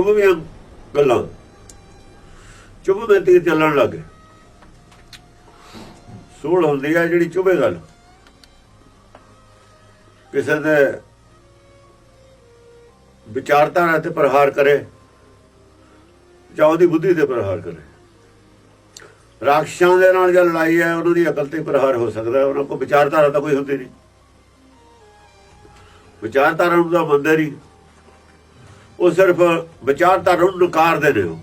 ਚੁਭਵੀਆਂ ਗੱਲਾਂ। ਚੁਭਵੇਂ ਤੀਰ ਚੱਲਣ ਲੱਗੇ ਸੂਲ ਹੁੰਦੀ ਆ ਜਿਹੜੀ ਚੁਭੇ ਗੱਲ। ਕਿਸੇ ਦੇ ਵਿਚਾਰਧਾਰਾ ਤੇ ਪ੍ਰਹਾਰ ਕਰੇ ਜਾਂ ਉਹਦੀ ਬੁੱਧੀ ਤੇ ਪ੍ਰਹਾਰ ਕਰੇ। ਰਾਖਸ਼ਾਂ ਦੇ ਨਾਲ ਜਦ ਲੜਾਈ ਹੈ, ਉਹਨਾਂ ਦੀ ਅਕਲ ਤੇ ਪ੍ਰਹਾਰ ਹੋ ਸਕਦਾ ਉਹਨਾਂ ਕੋਲ ਵਿਚਾਰਧਾਰਾ ਤਾਂ ਕੋਈ ਹੁੰਦੀ ਨਹੀਂ। ਵਿਚਾਰਧਾਰਾ ਨੂੰ ਤਾਂ ਮੰਨਦੇ ਨਹੀਂ। ਉਹ ਸਿਰਫ ਵਿਚਾਰਧਾਰਾ ਨੂੰ ਨਕਾਰਦੇ ਨੇ ਉਹ।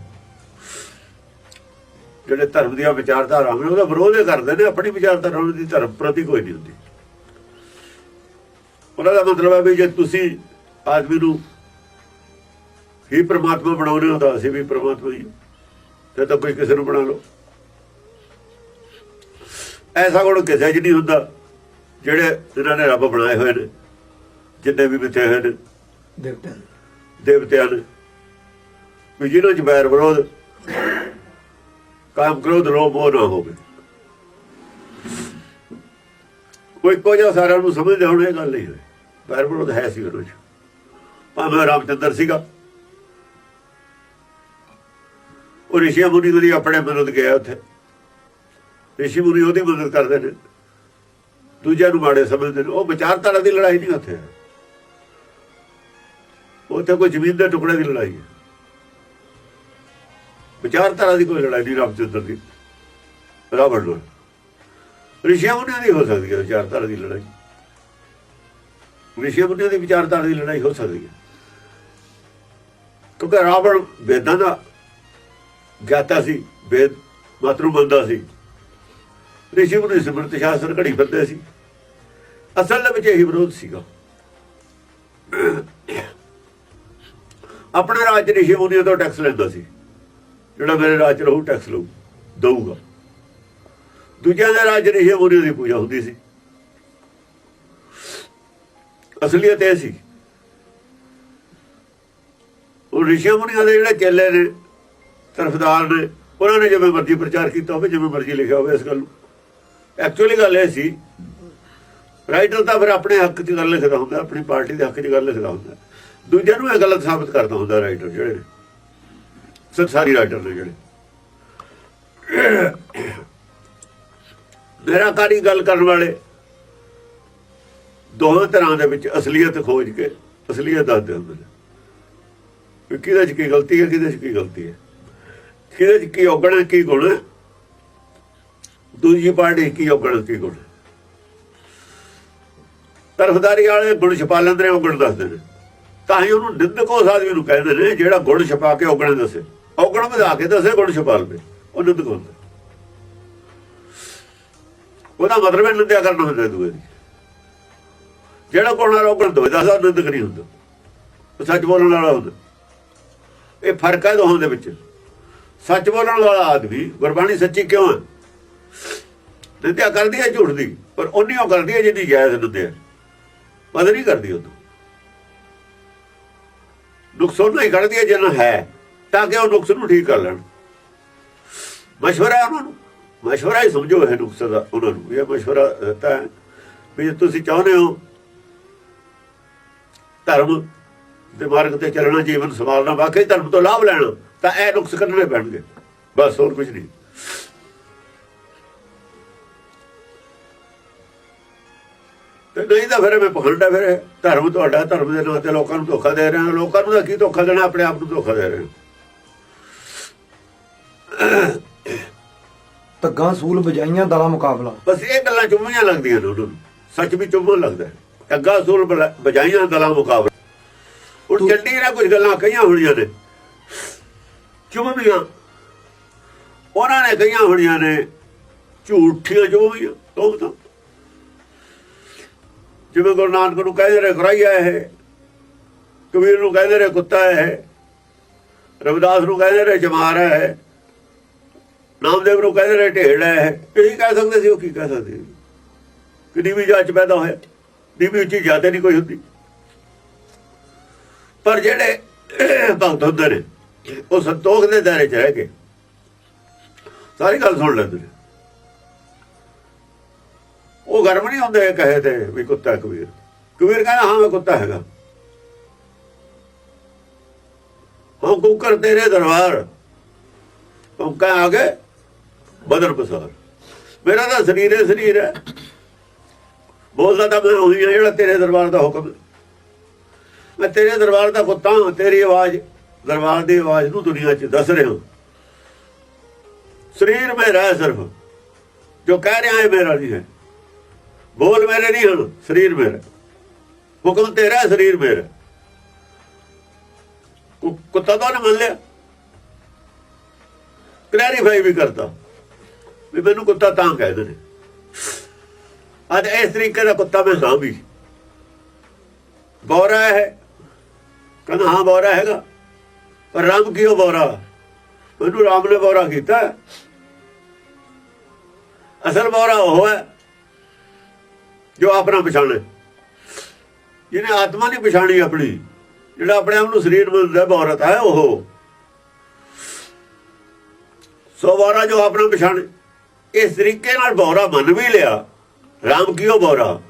ਜਿਹੜੇ ਧਰਮ ਦੀਆਂ ਵਿਚਾਰਧਾਰਾਵਾਂ ਨੇ, ਉਹਦਾ ਵਿਰੋਧ ਹੀ ਕਰਦੇ ਨੇ, ਆਪਣੀ ਵਿਚਾਰਧਾਰਾ ਦੀ ਧਰਮ ਪ੍ਰਤੀ ਕੋਈ ਨਹੀਂ ਹੁੰਦੀ। ਉਹਨਾਂ ਦਾ ਮਤਲਬ ਹੈ ਵੀ ਜੇ ਤੁਸੀਂ ਆਦਮੀ ਨੂੰ ਹੀ ਪ੍ਰਮਾਤਮਾ ਬਣਾਉਣੇ ਹੋ, ਤਾਂ ਅਸੀਂ ਵੀ ਪ੍ਰਮਾਤਮਾ ਹੀ ਹਾਂ। ਤੇ ਤਾਂ ਕੋਈ ਕਿਸੇ ਨੂੰ ਬਣਾ ਲਓ। ਐਸਾ ਗੁਣ ਕਿਸੇ 'ਚ ਨਹੀਂ ਹੁੰਦਾ, ਜਿਹੜੇ ਇਹਨਾਂ ਨੇ ਰੱਬ ਬਣਾਏ ਹੋਏ ਨੇ, ਜਿੰਨੇ ਵੀ ਮਿੱਥੇ ਹੋਏ ਨੇ। ਦੇਵਤਿਆਂ ਦੇਵਤਿਆਂ ਨੇ, ਵੀ ਜਿਹਨਾਂ 'ਚ ਬੈਰ ਵਿਰੋਧ, ਕਾਮ ਕ੍ਰੋਧ ਲੋਭ ਮੋਹ ਨਾ ਹੋਵੇ। ਕੋਈ ਕੋਈ ਜਿਹਾ ਸਾਰਿਆਂ ਨੂੰ ਸਮਝਦੇ ਹੁਣ, ਇਹ ਗੱਲ ਨਹੀਂ ਹੋਈ। ਬੈਰ ਵਿਰੋਧ ਹੈ ਸੀ ਉਹਨਾਂ 'ਚ। ਭਾਵੇਂ ਰਾਮਚੰਦਰ ਸੀਗਾ। ਉਹ ਰਿਸ਼ੀਆ ਮੁਨੀ ਦੀ ਆਪਣੇ ਮਦਦ ਗਿਆ ਉੱਥੇ। ਰਿਸ਼ੀ ਮੁਨੀ ਉਹਦੀ ਮਦਦ ਕਰਦੇ ਨੇ। ਦੂਜਿਆਂ ਨੂੰ ਮਾੜੇ ਸਮਝਦੇ ਨੇ। ਉਹ ਵਿਚਾਰਧਾਰਾ ਦੀ ਲੜਾਈ ਨਹੀਂ ਉੱਥੇ। ਉੱਥੇ ਕੋਈ ਜ਼ਮੀਨ ਦੇ ਟੁਕੜੇ ਦੀ ਲੜਾਈ ਹੈ। ਵਿਚਾਰਧਾਰਾ ਦੀ ਕੋਈ ਲੜਾਈ ਨਹੀਂ ਰਾਮਚੰਦਰ ਦੀ। ਰਾਵਣ ਨਾਲ ਰਿਸ਼ੀਆ ਮੁਨੀਆਂ ਦੀ ਹੋ ਸਕਦੀ ਹੈ, ਵਿਚਾਰਧਾਰਾ ਦੀ ਲੜਾਈ। ਰਿਸ਼ੀਆ ਮੁਨੀਆਂ ਦੀ ਵਿਚਾਰਧਾਰਾ ਦੀ ਲੜਾਈ ਹੋ ਸਕਦੀ ਹੈ। ਕਿਉਂਕਿ ਰਾਵਣ ਵੇਦਾਂ ਦਾ ਗਿਆਤਾ ਸੀ, ਵੇਦ ਮਾਤਰੂ ਬੰਦਾ ਸੀ। ਰਿਸ਼ੀ ਮੁਨੀ ਸਿਮਰਤ ਸ਼ਾਸਤਰ ਘੜੀ ਫਿਰਦੇ ਸੀ। ਅਸਲ ਦੇ ਵਿੱਚ ਇਹੀ ਵਿਰੋਧ ਸੀਗਾ। ਆਪਣੇ ਰਾਜ 'ਚ ਰਿਸ਼ੀ ਮੁਨੀਆਂ ਤੋਂ ਟੈਕਸ ਲੈਂਦਾ ਸੀ। ਜਿਹੜਾ ਮੇਰੇ ਰਾਜ 'ਚ ਰਹੂ ਟੈਕਸ ਲਊ, ਦਊਗਾ। ਦੂਜਿਆਂ ਦੇ ਰਾਜ ਰਿਸ਼ੀ ਮੁਨੀਆਂ ਦੀ ਪੂਜਾ ਹੁੰਦੀ ਸੀ। ਅਸਲੀਅਤ ਇਹ ਸੀ, ਉਹ ਰਿਸ਼ੀ ਮੁਨੀਆਂ ਦੇ ਜਿਹੜੇ ਚੇਲੇ ਨੇ, ਤਰਫਦਾਰ ਨੇ, ਉਹਨਾਂ ਨੇ ਜਿਵੇਂ ਮਰਜ਼ੀ ਪ੍ਰਚਾਰ ਕੀਤਾ ਹੋਵੇ, ਜਿਵੇਂ ਮਰਜ਼ੀ ਲਿਖਿਆ ਹੋਵੇ ਇਸ ਗੱਲ ਨੂੰ। ਐਕਚੁਅਲੀ ਗੱਲ ਇਹ ਸੀ, ਰਾਈਟਰ ਤਾਂ ਫਿਰ ਆਪਣੇ ਹੱਕ 'ਚ ਗੱਲ ਲਿਖਦਾ ਹੁੰਦਾ, ਆਪਣੀ ਪਾਰਟੀ ਦੇ ਹੱਕ 'ਚ ਗੱਲ ਲਿਖਦਾ ਹੁੰਦਾ। ਦੂਜਿਆਂ ਨੂੰ ਇਹ ਗਲਤ ਸਾਬਤ ਕਰਦਾ ਹੁੰਦਾ ਰਾਈਟਰ ਜਿਹੜੇ ਨੇ। ਸੰਸਾਰੀ ਰਾਈਟਰ ਨੇ ਜਿਹੜੇ। ਨਿਰਾਕਾਰੀ ਗੱਲ ਕਰਨ ਵਾਲੇ? ਦੋਹਾਂ ਤਰ੍ਹਾਂ ਦੇ ਵਿੱਚ ਅਸਲੀਅਤ ਖੋਜ ਕੇ ਅਸਲੀਅਤ ਦੱਸਦੇ ਹੁੰਦੇ ਨੇ। ਵੀ ਕਿਹਦੇ 'ਚ ਕੀ ਗਲਤੀ ਹੈ, ਕਿਹਦੇ 'ਚ ਕੀ ਗਲਤੀ ਹੈ। ਕਿਹਦੇ 'ਚ ਕੀ ਔਗਣ ਹੈ, ਕੀ ਗੁਣ ਹੈ। ਦੂਜੀ ਪਾਰਟੀ ਕੀ ਔਗਣ ਕੀ ਗੁਣ ਹੈ। ਤਰਫਦਾਰੀ ਵਾਲੇ ਗੁਣ ਛਪਾ ਲੈਂਦੇ ਨੇ ਔਗਣ ਦੱਸਦੇ ਨੇ। ਤਾਂ ਹੀ ਉਹਨੂੰ ਨਿੰਦਕ ਉਸ ਆਦਮੀ ਨੂੰ ਕਹਿੰਦੇ ਨੇ, ਜਿਹੜਾ ਗੁਣ ਛਪਾ ਕੇ ਔਗਣ ਦੱਸੇ। ਔਗਣ ਵਧਾ ਕੇ ਦੱਸੇ ਗੁਣ ਛਪਾ ਲਵੇ। ਉਹ ਨਿੰਦਕ ਹੁੰਦਾ। ਉਹਦਾ ਮਤਲਬ ਹੈ ਨਿੰਦਿਆ ਕਰਨਾ ਹੁੰਦਾ ਦੂਏ ਦੀ। ਜਿਹੜਾ ਗੁਣ ਵਾਲਾ ਔਗਣ ਦੋਏ ਦੱਸਦਾ ਨਿੰਦਕ ਨਹੀਂ ਹੁੰਦਾ। ਉਹ ਸੱਚ ਬੋਲਣ ਵਾਲਾ ਹੁੰਦਾ। ਇਹ ਫ਼ਰਕ ਹੈ ਦੋਹਾਂ ਦੇ ਵਿੱਚ। ਸੱਚ ਬੋਲਣ ਵਾਲਾ ਆਦਮੀ ਗੁਰਬਾਣੀ ਸੱਚੀ ਕਿਉਂ ਹੈ? ਨਿੰਦਿਆ ਕਰਦੀ ਹੈ ਝੂਠ ਦੀ, ਪਰ ਉਨੀ ਉਹ ਕਰਦੀ ਹੈ ਜਿੰਨੀ ਜਾਇਜ਼ ਨਿੰਦਿਆ ਮਦਦ ਨਹੀਂ ਕਰਦੀ ਉਹ ਨੁਕਸਾਨ ਨਹੀਂ ਕਰਦੀ ਹੈ ਜਿੰਨਾ ਹੈ, ਤਾਂ ਕਿ ਉਹ ਨੁਕਸ ਨੂੰ ਠੀਕ ਕਰ ਲੈਣ। ਮਸ਼ਵਰਾ ਉਹਨਾਂ ਨੂੰ, ਮਸ਼ਵਰਾ ਹੀ ਸਮਝੋ ਇਹ ਨੁਕਸ ਦਾ ਉਹਨਾਂ ਨੂੰ। ਇਹ ਮਸ਼ਵਰਾ ਦਿੱਤਾ ਹੈ ਵੀ ਜੇ ਤੁਸੀਂ ਚਾਹੁੰਦੇ ਹੋ ਧਰਮ ਦੇ ਮਾਰਗ ਤੇ ਚੱਲਣਾ, ਜੀਵਨ ਸੰਭਾਲਣਾ, ਵਾਕਈ ਧਰਮ ਤੋਂ ਲਾਭ ਲੈਣਾ, ਤਾਂ ਇਹ ਨੁਕਸ ਕੱਢਣੇ ਪੈਣਗੇ। ਬਸ ਹੋਰ ਕੁਝ ਨਹੀਂ। ਤੇ ਨਹੀਂ ਤਾਂ ਫਿਰ ਮੈਂ ਪਖੰਡਾ ਫਿਰ। ਧਰਮ ਤੁਹਾਡਾ ਧਰਮ ਦੇ ਨਾਂ ਤੇ ਲੋਕਾਂ ਨੂੰ ਧੋਖਾ ਦੇ ਰਹੇ। ਹੋ ਲੋਕਾਂ ਨੂੰ ਤਾਂ ਕੀ ਧੋਖਾ ਦੇਣਾ? ਆਪਣੇ ਆਪ ਨੂੰ ਧੋਖਾ ਦੇ ਰਹੇ ਹੋ ਧੱਗਾ ਸੂਲ ਵਜਾਈਆਂ ਦਲਾ ਮੁਕਾਬਲਾ। ਬਸ ਇਹ ਗੱਲਾਂ ਚੁੰਮੀਆਂ ਲੱਗਦੀਆਂ ਨੇ ਉਹਨਾਂ ਨੂੰ। ਸੱਚ ਵੀ ਚੁੰਮਣ ਲੱਗਦਾ ਸੂਰ ਬਲਾ- ਬਜਾਈਆਂ ਦਲਾਂ ਮੁਕਾਬਲਾ। ਹੁਣ ਚੰਡੀ ਨਾਲ ਕੁਝ ਗੱਲਾਂ ਕਹੀਆਂ ਹੋਣੀਆਂ ਨੇ। ਚੁੰਮੀਆਂ। ਉਹਨਾਂ ਨੇ ਕਹੀਆਂ ਹੋਣੀਆਂ ਨੇ ਝੂਠੀਆਂ ਚੁੰਮੀਆਂ। ਤੋਂ ਤਾਂ ਜਿਵੇਂ ਗੁਰੂ ਨਾਨਕ ਨੂੰ ਕਹਿੰਦੇ ਰਹੇ ਖੁਰਾਈਆ ਇਹ। ਕਬੀਰ ਨੂੰ ਕਹਿੰਦੇ ਰਹੇ ਕੁੱਤਾ ਇਹ। ਰਵਿਦਾਸ ਨੂੰ ਕਹਿੰਦੇ ਰਹੇ ਜਮਾਰ ਹੈ ਨਾਮਦੇਵ ਨੂੰ ਕਹਿੰਦੇ ਰਹੇ ਢੇੜ ਹੈ ਇਹੀ। ਕਹਿ ਸਕਦੇ ਸੀ, ਉਹ ਕੀ ਕਹਿ ਸਕਦੇ ਸੀ? ਕਿ ਨੀਵੀਂ ਜਾਤ ਚ ਪੈਦਾ ਹੋਇਆ ਨੀਵੀਂ ਉੱਚੀ ਜ਼ਿਆਦਾ ਨਹੀਂ ਕੋਈ ਹੁੰਦੀ। ਪਰ ਜਿਹੜੇ ਭਗਤ ਹੁੰਦੇ ਨੇ, ਉਹ ਸੰਤੋਖ ਦੇ ਦਾਇਰੇ ਚ ਰਹਿ ਕੇ ਸਾਰੀ ਗੱਲ ਸੁਣ ਲੈਂਦੇ ਨੇ। ਉਹ ਗਰਮ ਨਹੀਂ ਹੁੰਦੇ ਕਹੇ ਤੇ ਵੀ ਕੁੱਤਾ ਕਬੀਰ। ਕਬੀਰ ਕਹਿੰਦਾ, ਹਾਂ, ਮੈਂ ਕੁੱਤਾ ਹੈਗਾ। ਹਉ ਕੁਕਰ ਤੇਰੇ ਦਰਬਾਰ। ਆ ਗਏ ਬਦਨ ਪਸਾਰ। ਮੇਰਾ ਤਾਂ ਸਰੀਰ ਹੈ ਸਰੀਰ ਹੈ। ਬੋਲਦਾ ਤਾਂ ਮੈਂ ਉਹੀ ਹਾਂ ਜਿਹੜਾ ਤੇਰੇ ਦਰਬਾਰ ਦਾ ਹੁਕਮ ਮੈਂ ਤੇਰੇ ਦਰਬਾਰ ਦਾ ਕੁੱਤਾ ਤੇਰੀ ਆਵਾਜ਼, ਦਰਬਾਰ ਦੀ ਆਵਾਜ਼ ਨੂੰ ਦੁਨੀਆ 'ਚ ਦੱਸ ਰਿਹਾ ਸਰੀਰ ਮੇਰਾ ਹੈ ਸਿਰਫ। ਜੋ ਕਹਿ ਰਿਹਾ ਹੈ, ਮੇਰਾ ਨਹੀਂ ਹੈ। ਬੋਲ ਮੇਰੇ ਨਹੀਂ ਹਨ ਸਰੀਰ ਮੇਰਾ। ਹੁਕਮ ਤੇਰਾ ਸਰੀਰ ਮੇਰਾ। ਕੁੱਤਾ ਤਾਂ ਉਹਨੇ ਮੰਨ ਲਿਆ। ਕਲੈਰੀਫਾਈ ਵੀ ਕਰਤਾ। ਵੀ ਮੈਨੂੰ ਕੁੱਤਾ ਤਾਂ ਕਹਿੰਦੇ ਨੇ ਅੱਜ ਇਸ ਤਰੀਕੇ ਦਾ ਕੁੱਤਾ ਮੈਂ ਹਾਂ ਵੀ। ਬੋਰਾ ਹੈ। ਕਹਿੰਦਾ, ਹਾਂ, ਬੋਰਾ ਹੈਗਾ। ਪਰ ਰਾਮ ਕਿਉਂ ਬੋਰਾ? ਮੈਨੂੰ ਰਾਮ ਨੇ ਬੋਰਾ ਕੀਤਾ। ਅਸਲ ਬੋਰਾ ਉਹ ਹੈ। ਜੋ ਆਪਣਾ ਪਛਾਣੇ। ਜਿਹਨੇ ਆਤਮਾ ਨਹੀਂ ਪਛਾਣੀ ਆਪਣੀ, ਜਿਹੜਾ ਆਪਣੇ ਆਪ ਨੂੰ ਸਰੀਰ ਮੰਨਦਾ ਬੌਰਤ ਹੈ ਉਹ। ਸੋ ਬੋਰਾ ਜੋ ਆਪਣਾ ਪਛਾਣੇ। ਇਸ ਤਰੀਕੇ ਨਾਲ ਬੋਰਾ ਮੰਨ ਵੀ ਲਿਆ। ਰਾਮ ਕਿਉਂ ਬੋਰਾ?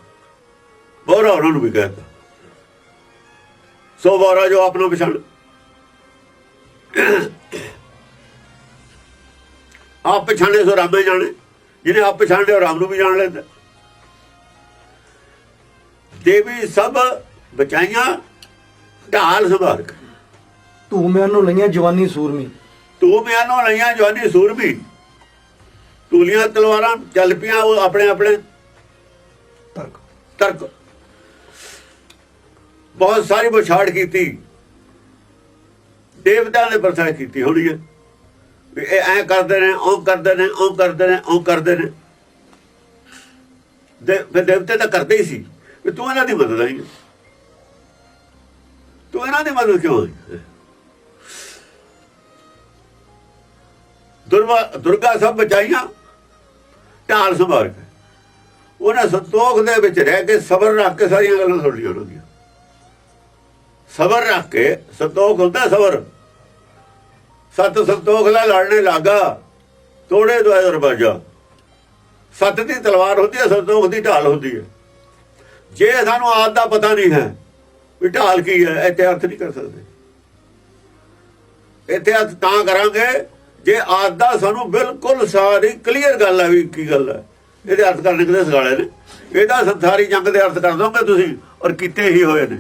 ਬੋਰਾ ਉਹਨਾਂ ਨੂੰ ਵੀ ਕਹਿੰਦਾ ਸੋ ਬੋਰਾ ਜੋ ਆਪਣਾ ਪਛਾਣ। ਆਪ ਪਛਾਣੇ ਸੋ ਰਾਮੇ ਜਾਣੇ। ਜਿਹਨੇ ਆਪ ਪਛਾਣ ਉਹ ਰਾਮ ਨੂੰ ਵੀ ਜਾਣ ਲੈਂਦਾ। ਦੇਵੀ ਸਭ ਬਚਾਈਆਂ ਢਾਲ ਸੰਭਾਲ ਕੇ। ਤੂੰ ਮੈਨੂੰ ਲਈਆਂ ਜਵਾਨੀ ਸੂਰਮੀ। ਤੂੰ ਮਿਆਨੋਂ ਲਈਆਂ ਜਵਾਨੀ ਸੂਰਬੀ ਤੂਲੀਆਂ ਤਲਵਾਰਾਂ ਚੱਲ ਪਈਆਂ ਉਹ ਆਪਣੇ ਆਪਣੇ। ਤਰਕ। ਤਰਕ। ਬਹੁਤ ਸਾਰੀ ਵਿਛਾੜ ਕੀਤੀ। ਦੇਵਤਾ ਨੇ ਪ੍ਰਥਾ ਕੀਤੀ ਹੋਣੀ ਹੈ। ਵੀ ਇਹ ਐ ਕਰਦੇ ਨੇ ਉਹ ਕਰਦੇ ਨੇ ਉਹ ਕਰਦੇ ਨੇ ਉਹ ਕਰਦੇ ਨੇ। ਦੇ ਦੇਵਤੇ ਤਾਂ ਕਰਦੇ ਹੀ ਸੀ। ਵੀ ਤੂੰ ਇਹਨਾਂ ਦੀ ਮਦਦ ਨਹੀਂ ਤੂੰ ਇਹਨਾਂ ਦੀ ਮਦਦ ਕਿਉਂ ਹੋਈ ਦੁਰਵਾ ਦੁਰਗਾ ਸਭ ਬਚਾਈਆਂ, ਢਾਲ ਸੰਭਾਲ ਕੇ। ਉਹਨਾਂ ਸੰਤੋਖ ਦੇ ਵਿੱਚ ਰਹਿ ਕੇ ਸਬਰ ਰੱਖ ਕੇ ਸਾਰੀਆਂ ਗੱਲਾਂ ਸੁਣ ਲਈਆਂ ਉਹਨਾਂ ਸਬਰ ਰੱਖ ਕੇ ਸੰਤੋਖ ਹੁੰਦਾ ਸਬਰ। ਸਤ ਸੰਤੋਖ ਨਾਲ ਲੜਨੇ ਲੱਗਾ, ਤੋੜੇ ਦੁਆ ਦਰਵਾਜਾ। ਸਤ ਦੀ ਤਲਵਾਰ ਹੁੰਦੀ ਹੈ, ਸੰਤੋਖ ਦੀ ਢਾਲ ਹੁੰਦੀ ਹੈ। ਜੇ ਸਾਨੂੰ ਆਦ ਦਾ ਪਤਾ ਨਹੀਂ ਹੈ ਵੀ ਢਾਲ ਕੀ ਹੈ, ਇੱਥੇ ਅਰਥ ਨਹੀਂ ਕਰ ਸਕਦੇ। ਇੱਥੇ ਅਰਥ ਤਾਂ ਕਰਾਂਗੇ, ਜੇ ਆਦ ਦਾ ਸਾਨੂੰ ਬਿਲਕੁਲ ਸਾਰੀ ਕਲੀਅਰ ਗੱਲ ਹੈ ਵੀ ਕੀ ਗੱਲ ਹੈ। ਇਹਦੇ ਅਰਥ ਕਰਨੇ ਕਿਤੇ ਸਗਾਲੇ ਨੇ। ਇਹਦਾ ਸੰਸਾਰੀ ਜੰਗ ਦੇ ਅਰਥ ਕਰ ਦੋਗੇ ਤੁਸੀਂ, ਔਰ ਕੀਤੇ ਹੀ ਹੋਏ ਨੇ।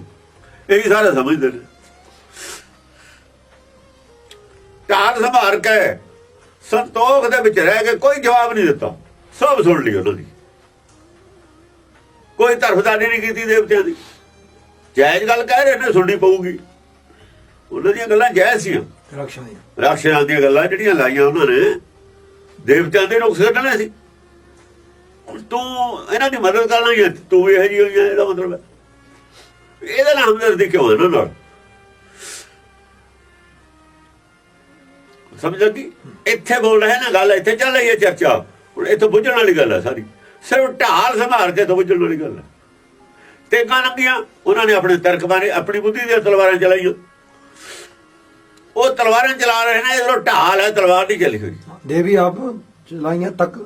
ਇਹ ਵੀ ਸਾਰੇ ਸਮਝਦੇ ਨੇ। ਢਾਲ ਸੰਭਾਰ ਕੇ ਸੰਤੋਖ ਦੇ ਵਿੱਚ ਰਹਿ ਕੇ ਕੋਈ ਜਵਾਬ ਨਹੀਂ ਦਿੱਤਾ। ਸਭ ਸੁਣ ਲਈ ਉਹਨਾਂ ਦੀ। ਕੋਈ ਤਰਫਦਾਰੀ ਨਹੀਂ ਕੀਤੀ ਦੇਵਤਿਆਂ ਦੀ। ਜਾਇਜ਼ ਗੱਲ ਕਹਿ ਰਹੇ ਨੇ ਸੁਣਨੀ ਪਊਗੀ। ਉਹਨਾਂ ਦੀਆਂ ਗੱਲਾਂ ਜਾਇਜ਼ ਦੀ ਰਾਖਸ਼ਾਂ ਦੀਆਂ। ਗੱਲਾਂ ਜਿਹੜੀਆਂ ਲਾਈਆਂ ਉਹਨਾਂ ਨੇ ਦੇਵਤਿਆਂ ਦੇ ਨੁਕਸ ਕੱਢਣੇ ਸੀ। ਤੂੰ ਇਹਨਾਂ ਦੀ ਮਦਦ ਕਰਨਾ ਹੀ ਹੈ, ਤੂੰ ਇਹ ਜੀ ਹੋਈ ਇਹਦਾ ਮਤਲਬ ਹੈ। ਇਹਦਾ ਨਾਮ ਹਮਦਰਦੀ ਕਿਉਂ ਇਹਨਾਂ ਨਾਲ? ਸਮਝ ਲੱਗੀ? ਇੱਥੇ ਬੋਲ ਰਹੇ ਨਾ ਗੱਲ ਇੱਥੇ ਚੱਲ ਰਹੀ ਹੈ ਚਰਚਾ। ਹੁਣ ਇੱਥੇ ਬੁੱਝਣ ਵਾਲੀ ਗੱਲ ਹੈ ਸਾਰੀ। ਸਿਰਫ ਢਾਲ ਸੰਭਾਲ ਕੇ ਤਾਂ ਬੁੱਝਣ ਵਾਲੀ ਗੱਲ ਹੈ। ਤੇ ਲੰਗੀਆਂ ਉਹਨਾਂ ਨੇ ਆਪਣੇ ਤਰਕ ਬਾਰੇ ਆਪਣੀ ਬੁੱਧੀ ਦੀਆਂ ਤਲਵਾਰਾਂ ਚਲਾਈਆਂ। ਉਹ ਤਲਵਾਰਾਂ ਚਲਾ ਰਹੇ ਨੇ ਇਧਰੋਂ ਢਾਲ ਹੈ ਤਲਵਾਰ ਨਹੀਂ ਚੱਲੀ ਹੋਈ। ਦੇਵੀ ਆਪ ਚਲਾਈਆਂ ਤੱਕ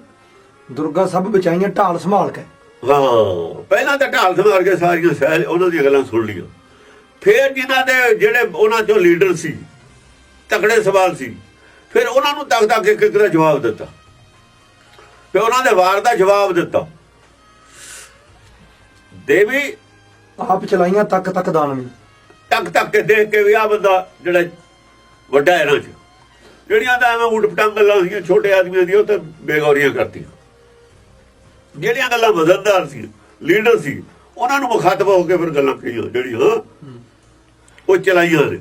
ਦੁਰਗਾ ਸਭ ਬਚਾਈਆਂ ਢਾਲ ਸੰਭਾਲ ਕੇ। ਹਾਂ ਪਹਿਲਾਂ ਤਾਂ ਢਾਲ ਸੰਭਾਲ ਕੇ ਸਾਰੀਆਂ ਸਹਿ ਉਹਨਾਂ ਦੀਆਂ ਗੱਲਾਂ ਸੁਣ ਲਈਆਂ। ਫਿਰ ਜਿਨ੍ਹਾਂ ਦੇ ਜਿਹੜੇ ਉਹਨਾਂ ਚੋਂ ਲੀਡਰ ਸੀ ਤਕੜੇ ਸਵਾਲ ਸੀ ਫਿਰ ਉਹਨਾਂ ਨੂੰ ਤੱਕ ਤੱਕ ਇੱਕ ਇੱਕ ਦਾ ਜਵਾਬ ਦਿੱਤਾ। ਫਿਰ ਉਹਨਾਂ ਦੇ ਵਾਰ ਦਾ ਜਵਾਬ ਦਿੱਤਾ। ਦੇਵੀ ਆਪ ਚਲਾਈਆਂ ਤੱਕ ਤੱਕ ਦਾਨਵੀ ਟੱਕ ਟੱਕ ਕੇ ਦੇਖ ਕੇ ਵੀ ਆ ਬੰਦਾ ਜਿਹੜਾ ਵੱਡਾ ਇਹਨਾਂ ਚ ਜਿਹੜੀਆਂ ਤਾਂ ਐਵੇਂ ਉਲਟ ਪਟੰਗ ਗੱਲਾਂ ਸੀਗੀਆਂ ਛੋਟੇ ਆਦਮੀਆਂ ਦੀਆਂ ਉਹ ਤਾਂ ਬੇਗੌਰੀਆਂ ਕਰਤੀਆਂ। ਜਿਹੜੀਆਂ ਗੱਲਾਂ ਮਜ਼ਦਦਾਰ ਸੀ ਲੀਡਰ ਸੀ ਉਹਨਾਂ ਨੂੰ ਮੁਖਾਤਬ ਹੋ ਕੇ ਫਿਰ ਗੱਲਾਂ ਕਹੀਆਂ ਜਿਹੜੀਆਂ ਉਹ ਚਲਾਈਆਂ ਨੇ।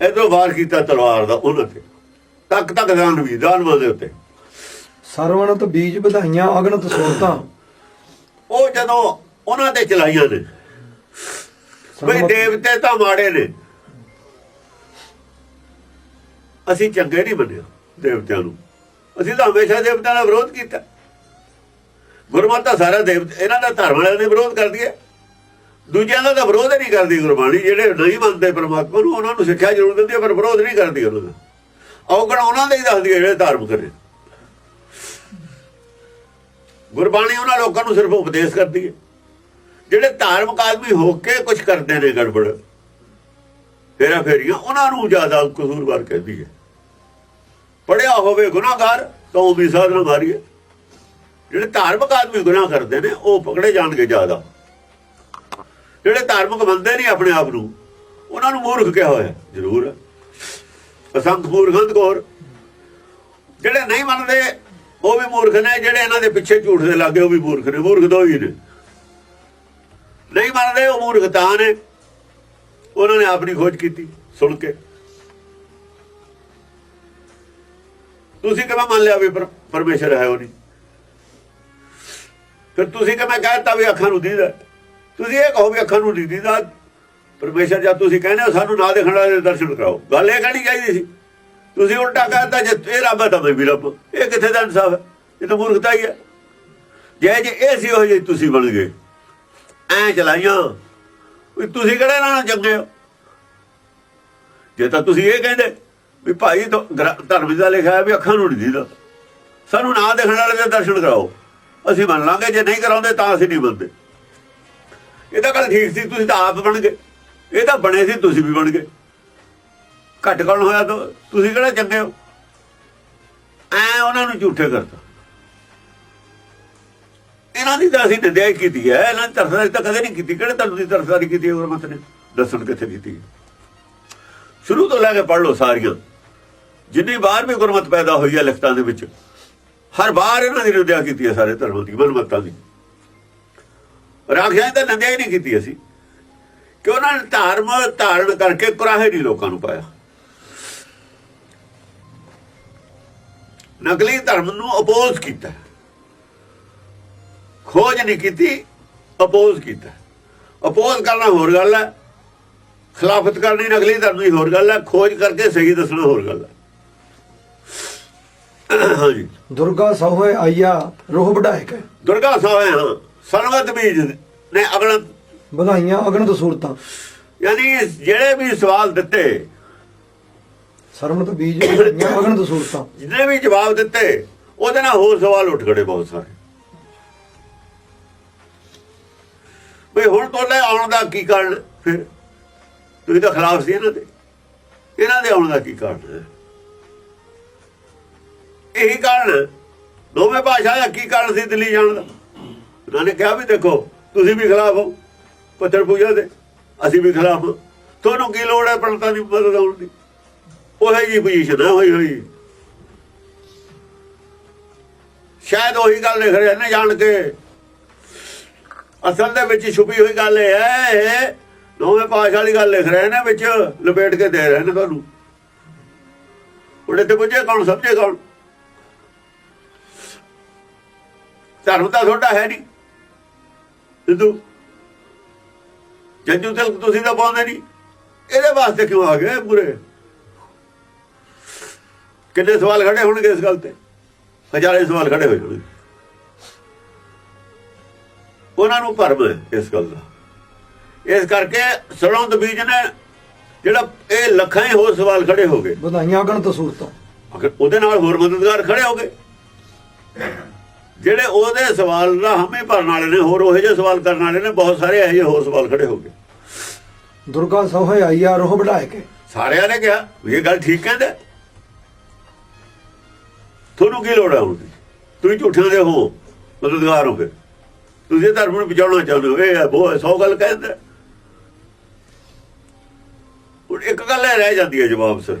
ਇਧਰੋਂ ਵਾਰ ਕੀਤਾ ਤਲਵਾਰ ਦਾ ਉਹਨਾਂ ਤੇ। ਤੱਕ ਤੱਕ ਦਾਨਵੀ ਦਾਨਵਾਂ ਦੇ ਉੱਤੇ। ਸਰਵਣਤ ਬੀਜ ਵਧਾਈਆਂ ਅਗਨਤ ਸੋਰਤਾਂ ਉਹ ਜਦੋਂ ਉਹਨਾਂ ਤੇ ਚਲਾਈਆਂ ਨੇ ਬਈ ਦੇਵਤੇ ਤਾਂ ਮਾੜੇ ਨੇ। ਅਸੀਂ ਚੰਗੇ ਨਹੀਂ ਮੰਨਿਆ ਦੇਵਤਿਆਂ ਨੂੰ। ਅਸੀਂ ਤਾਂ ਹਮੇਸ਼ਾ ਦੇਵਤਿਆਂ ਦਾ ਵਿਰੋਧ ਕੀਤਾ। ਗੁਰਮਤਿ ਸਾਰਾ ਦੇਵ ਇਹਨਾਂ ਦਾ ਧਰਮ ਵਾਲਿਆਂ ਨੇ ਵਿਰੋਧ ਕਰਦੀ ਹੈ। ਦੂਜਿਆਂ ਦਾ ਤਾਂ ਵਿਰੋਧ ਨਹੀਂ ਕਰਦੀ ਗੁਰਬਾਣੀ ਜਿਹੜੇ ਨਹੀਂ ਮੰਨਦੇ ਪਰਮਾਤਮਾ ਨੂੰ ਉਹਨਾਂ ਨੂੰ ਸਿੱਖਿਆ ਜ਼ਰੂਰ ਦਿੰਦੀ ਹੈ ਪਰ ਵਿਰੋਧ ਨਹੀਂ ਕਰਦੀ ਉਹਨਾਂ ਦਾ। ਔਗਣ ਉਹਨਾਂ ਦੇ ਹੀ ਦੱਸਦੀ ਹੈ ਜਿਹੜੇ ਧਾਰਮਿਕ ਨੇ ਗੁਰਬਾਣੀ ਉਹਨਾਂ ਲੋਕਾਂ ਨੂੰ ਸਿਰਫ ਉਪਦੇਸ਼ ਕਰਦੀ ਹੈ। ਜਿਹੜੇ ਧਾਰਮਿਕ ਆਦਮੀ ਹੋ ਕੇ ਕੁਝ ਕਰਦੇ ਨੇ ਗੜਬੜ, ਫੇਰਾ ਫੇਰੀਆਂ ਉਹਨਾਂ ਨੂੰ ਜ਼ਿਆਦਾ ਕਸੂਰਵਾਰ ਕਹਿੰਦੀ ਹੈ। ਪੜਿਆ ਹੋਵੇ ਗੁਨਾਹਗਾਰ, ਤਾਂ ਉਹ ਵੀ ਸਾਧਨਾ ਮਾਰੀਏ ਜਿਹੜੇ ਧਾਰਮਿਕ ਆਦਮੀ ਗੁਨਾਹ ਕਰਦੇ ਨੇ, ਉਹ ਪਕੜੇ ਜਾਣਗੇ ਜ਼ਿਆਦਾ। ਜਿਹੜੇ ਧਾਰਮਿਕ ਬੰਦੇ ਨਹੀਂ ਆਪਣੇ ਆਪ ਨੂੰ, ਉਹਨਾਂ ਨੂੰ ਮੂਰਖ ਕਿਹਾ ਹੋਇਆ, ਜ਼ਰੂਰ। ਅਸੰਖ ਮੂਰਖੰਦ ਕੋਰ ਜਿਹੜੇ ਨਹੀਂ ਮੰਨਦੇ ਉਹ ਵੀ ਮੂਰਖ ਨੇ, ਜਿਹੜੇ ਇਹਨਾਂ ਦੇ ਪਿੱਛੇ ਝੂਠ ਦੇ ਲੱਗੇ, ਉਹ ਵੀ ਮੂਰਖ ਨੇ। ਮੂਰਖ ਦੋ ਹੀ ਨੇ। ਨਹੀਂ ਮੰਨਦੇ, ਉਹ ਮੂਰਖ ਤਾਂ ਨੇ। ਉਹਨਾਂ ਨੇ ਆਪਣੀ ਖੋਜ ਕੀਤੀ, ਸੁਣ ਕੇ। ਤੁਸੀਂ ਕਿਵੇਂ ਮੰਨ ਲਿਆ ਵੀ ਪਰ- ਪਰਮੇਸ਼ਰ ਹੈ ਉਹ ਨਹੀਂ? ਫਿਰ ਤੁਸੀਂ ਕਿਵੇਂ ਕਹਿਤਾ ਵੀ ਅੱਖਾਂ ਨੂੰ ਦੀਦਾ? ਤੁਸੀਂ ਇਹ ਕਹੋ ਵੀ ਅੱਖਾਂ ਨੂੰ ਨਹੀਂ ਦੀਦਾ। ਪਰਮੇਸ਼ਰ, ਜਦ ਤੁਸੀਂ ਕਹਿੰਦੇ ਹੋ, ਸਾਨੂੰ ਨਾ ਦੇਖਣ ਵਾਲੇ ਦਰਸ਼ਨ ਕਰਾਓ। ਗੱਲ ਇਹ ਕਹਿਣੀ ਚਾਹੀਦੀ ਸੀ। ਤੁਸੀਂ ਉਲਟਾ ਕਹਿਤਾ ਜੇ ਇਹ ਰੱਬ ਹੈ ਤਾਂ ਮੈਂ ਵੀ ਰੱਬ ਇਹ ਕਿੱਥੇ ਦਾ ਇਨਸਾਫ ਹੈ? ਇਹ ਤਾਂ ਮੂਰਖਤਾ ਹੀ ਹੈ। ਜੇ ਜੇ ਇਹ ਸੀ ਉਹ ਜੇ ਤੁਸੀਂ ਬਣ ਗਏ। ਐ ਚਲਾਈਆਂ। ਵੀ ਤੁਸੀਂ ਕਿਹੜੇ ਨਾਲ ਚੰਗੇ ਹੋ? ਜੇ ਤਾਂ ਤੁਸੀਂ ਇਹ ਕਹਿੰਦੇ ਵੀ ਭਾਈ ਗ੍ਰ- ਧਰਮ ਦਾ ਲਿਖਿਆ ਵੀ ਅੱਖਾਂ ਨੂੰ ਨਹੀਂ ਦੀਦਾ। ਸਾਨੂੰ ਨਾ ਦੇਖਣ ਵਾਲੇ ਦੇ ਦਰਸ਼ਨ ਕਰਾਓ। ਅਸੀਂ ਮੰਨ ਲਾਂਗੇ, ਜੇ ਨਹੀਂ ਕਰਾਉਂਦੇ ਤਾਂ ਅਸੀਂ ਨਹੀਂ ਮੰਨਦੇ ਇਹ ਤਾਂ ਗੱਲ ਠੀਕ ਸੀ, ਤੁਸੀਂ ਤਾਂ ਆਪ ਬਣ ਗਏ। ਇਹ ਤਾਂ ਬਣੇ ਸੀ, ਤੁਸੀਂ ਵੀ ਬਣ ਗਏ। ਘੱਟ ਕੌਣ ਹੋਇਆ ਤੁਸੀਂ ਕਿਹੜਾ ਚੰਗੇ ਹੋ? ਐ ਉਹਨਾਂ ਨੂੰ ਝੂਠੇ ਕਰਤਾ। ਇਹਨਾਂ ਦੀ ਤਾਂ ਅਸੀਂ ਨਿੰਦਿਆ ਹੀ ਕੀਤੀ ਹੈ। ਇਹਨਾਂ ਦੀ ਤਰਸਦਾਰੀ ਤਾਂ ਕਦੇ ਨਹੀਂ ਕੀਤੀ। ਕਿਹੜੇ ਤੁਹਾਨੂੰ ਦੀ ਤਰਫਦਾਰੀ ਕੀਤੀ ਗੁਰਮਤ ਨੇ? ਦੱਸਣ ਕਿੱਥੇ ਕੀਤੀ ਸ਼ੁਰੂ ਤੋਂ ਲੈ ਕੇ ਪੜ੍ਹ ਲਓ ਸਾਰੀਆਂ। ਜਿੰਨੀ ਵਾਰ ਵੀ ਗੁਰਮਤ ਪੈਦਾ ਹੋਈ ਹੈ ਲਿਖਤਾਂ ਦੇ ਵਿੱਚ, ਹਰ ਵਾਰ ਇਹਨਾਂ ਦੀ ਨਿੰਦਿਆ ਕੀਤੀ ਹੈ ਸਾਰੇ ਧਰਮ ਦੀ ਮਨਮਤਾਂ ਦੀ। ਰਾਖਿਆਂ ਤਾਂ ਨਿੰਦਿਆ ਹੀ ਨਹੀਂ ਕੀਤੀ ਅਸੀਂ। ਕਿ ਉਹਨਾਂ ਨੇ ਧਾਰਮ ਧਾਰਨ ਕਰਕੇ ਕੁਰਾਹੇ ਨਹੀਂ ਲੋਕਾਂ ਨੂੰ ਪਾਇਆ। ਨਕਲੀ ਧਰਮ ਨੂੰ ਅਪੋਜ਼ ਕੀਤਾ। ਖੋਜ ਨਹੀਂ ਕੀਤੀ ਅਪੋਜ਼ ਕੀਤਾ। ਅਪੋਜ਼ ਕਰਨਾ ਹੋਰ ਗੱਲ ਹੈ। ਖਿਲਾਫਤ ਕਰਨੀ ਨਕਲੀ ਧਰਮ ਦੀ ਹੋਰ ਗੱਲ ਹੈ। ਖੋਜ ਕਰਕੇ ਸਹੀ ਦੱਸਣਾ ਹੋਰ ਗੱਲ ਹੈ। ਹਾਂਜੀ। ਦੁਰਗਾ ਸੋਹੇ ਆਈਆ ਰੋਹ ਵਢਾਇਕ ਹੈ ਦੁਰਗਾ ਸਾਹਿਬ ਹਾਂ। ਸਰਵਤ ਬੀਜ ਨੇ ਅਗਲ ਵਧਾਈਆਂ ਅਗਣਤ ਸੂਰਤਾਂ। ਯਾਨੀ ਜਿਹੜੇ ਵੀ ਸਵਾਲ ਦਿੱਤੇ ਸਰਵਣਤ ਬੀਜ ਵਧਾਈਆਂ ਅਗਣਤ ਸੂਰਤਾਂ। ਜਿਹਨੇ ਵੀ ਜਵਾਬ ਦਿੱਤੇ, ਉਹਦੇ ਨਾਲ ਹੋਰ ਸਵਾਲ ਉੱਠ ਖੜੇ ਬਹੁਤ ਸਾਰੇ। ਬਈ ਹੁਣ ਤੁਹਾਡੇ ਆਉਣ ਦਾ ਕੀ ਕਾਰਨ? ਫਿਰ ਤੁਸੀਂ ਤਾਂ ਖਿਲਾਫ ਸੀ ਇਹਨਾਂ ਦੇ। ਇਹਨਾਂ ਦੇ ਆਉਣ ਦਾ ਕੀ ਕਾਰਨ ਹੈ? ਇਹੀ ਕਾਰਨ ਦੋਵੇਂ ਭਾਸ਼ਾ ਦਾ ਕੀ ਕਾਰਨ ਸੀ ਦਿੱਲੀ ਜਾਣ ਦਾ? ਉਹਨਾਂ ਨੇ ਕਿਹਾ ਵੀ ਦੇਖੋ, ਤੁਸੀਂ ਵੀ ਖਿਲਾਫ ਹੋ ਪੱਥਰ ਪੂਜਾ ਦੇ, ਅਸੀਂ ਵੀ ਖਿਲਾਫ ਹਾਂ। ਤੁਹਾਨੂੰ ਕੀ ਲੋੜ ਹੈ ਪੰਡਤਾਂ ਦੀ ਮਦਦ ਆਉਣ ਦੀ? ਉਹ ਹੈ ਜੀ ਪੋਜੀਸ਼ਨ ਹੈ ਹੋਈ ਹੋਈ। ਸ਼ਾਇਦ ਉਹੀ ਗੱਲ ਲਿਖ ਰਹੇ ਨੇ ਜਾਣ ਕੇ। ਅਸਲ ਦੇ ਵਿੱਚ ਛੁਪੀ ਹੋਈ ਗੱਲ ਇਹ ਹੈ ਇਹ ਨੌਵੇਂ ਵਾਲੀ ਗੱਲ ਲਿਖ ਰਹੇ ਨੇ, ਵਿੱਚ ਲਪੇਟ ਕੇ ਦੇ ਰਹੇ ਨੇ ਤੁਹਾਨੂੰ। ਉਹਦੇ ਤੇ ਪੁੱਛੇ ਕੌਣ, ਸਮਝੇ ਕੌਣ? ਧਰਮ ਤਾਂ ਤੁਹਾਡਾ ਹੈ ਨਹੀਂ। ਸਿੱਧੂ, ਜੱਜੂ ਤੇ ਤੁਸੀਂ ਤਾਂ ਪਾਉਂਦੇ ਨਹੀਂ। ਇਹਦੇ ਵਾਸਤੇ ਕਿਉਂ ਆ ਗਏ ਪੂਰੇ? ਕਿੰਨੇ ਸਵਾਲ ਖੜੇ ਹੋਣਗੇ ਇਸ ਗੱਲ ਤੇ? ਹਜ਼ਾਰੇ ਸਵਾਲ ਖੜੇ ਹੋ ਜਾਣਗੇ ਉਹਨਾਂ ਨੂੰ ਭਰਮ ਹੈ ਇਸ ਗੱਲ ਦਾ। ਇਸ ਕਰਕੇ ਸੜੋਂ ਬੀਜ ਨੇ ਜਿਹੜਾ ਇਹ ਲੱਖਾਂ ਹੀ ਹੋਰ ਸਵਾਲ ਖੜੇ ਹੋ ਗਏ। ਵਧਾਈਆਂ ਅਗਣਤ ਸੂਰਤਾਂ। ਅਗਰ ਉਹਦੇ ਨਾਲ ਹੋਰ ਮਦਦਗਾਰ ਖੜੇ ਹੋ ਗਏ। ਜਿਹੜੇ ਉਹਦੇ ਸਵਾਲ ਦਾ ਹਮੇ ਭਰਨ ਵਾਲੇ ਨੇ ਹੋਰ ਉਹੋ ਜਿਹੇ ਸਵਾਲ ਕਰਨ ਵਾਲੇ ਨੇ ਬਹੁਤ ਸਾਰੇ ਇਹੋ ਜਿਹੇ ਹੋਰ ਸਵਾਲ ਖੜੇ ਹੋ ਗਏ। ਦੁਰਗਾ ਸੋਹੇ ਆਈਆ ਰੋਹ ਵਢਾਇਕ ਹੈ ਸਾਰਿਆਂ ਨੇ ਕਿਹਾ ਇਹ ਗੱਲ ਠੀਕ ਕਹਿੰਦਾ। ਤੁਹਾਨੂੰ ਕੀ ਲੋੜ ਹੈ ਹੁਣ? ਤੁਸੀਂ ਝੂਠਿਆਂ ਦੇ ਹੋ, ਮਦਦਗਾਰ ਹੋ ਫਿਰ। ਤੁਸੀਂ ਧਰਮ ਨੂੰ ਬਚਾਉਣਾ ਚਾਹੁੰਦੇ ਹੋ। ਇਹ ਹੈ ਸੌ ਗੱਲ ਕਹਿੰਦਾ ਹੁਣ ਇੱਕ ਗੱਲ ਰਹਿ ਜਾਂਦੀ ਹੈ ਜਵਾਬ ਸਿਰਫ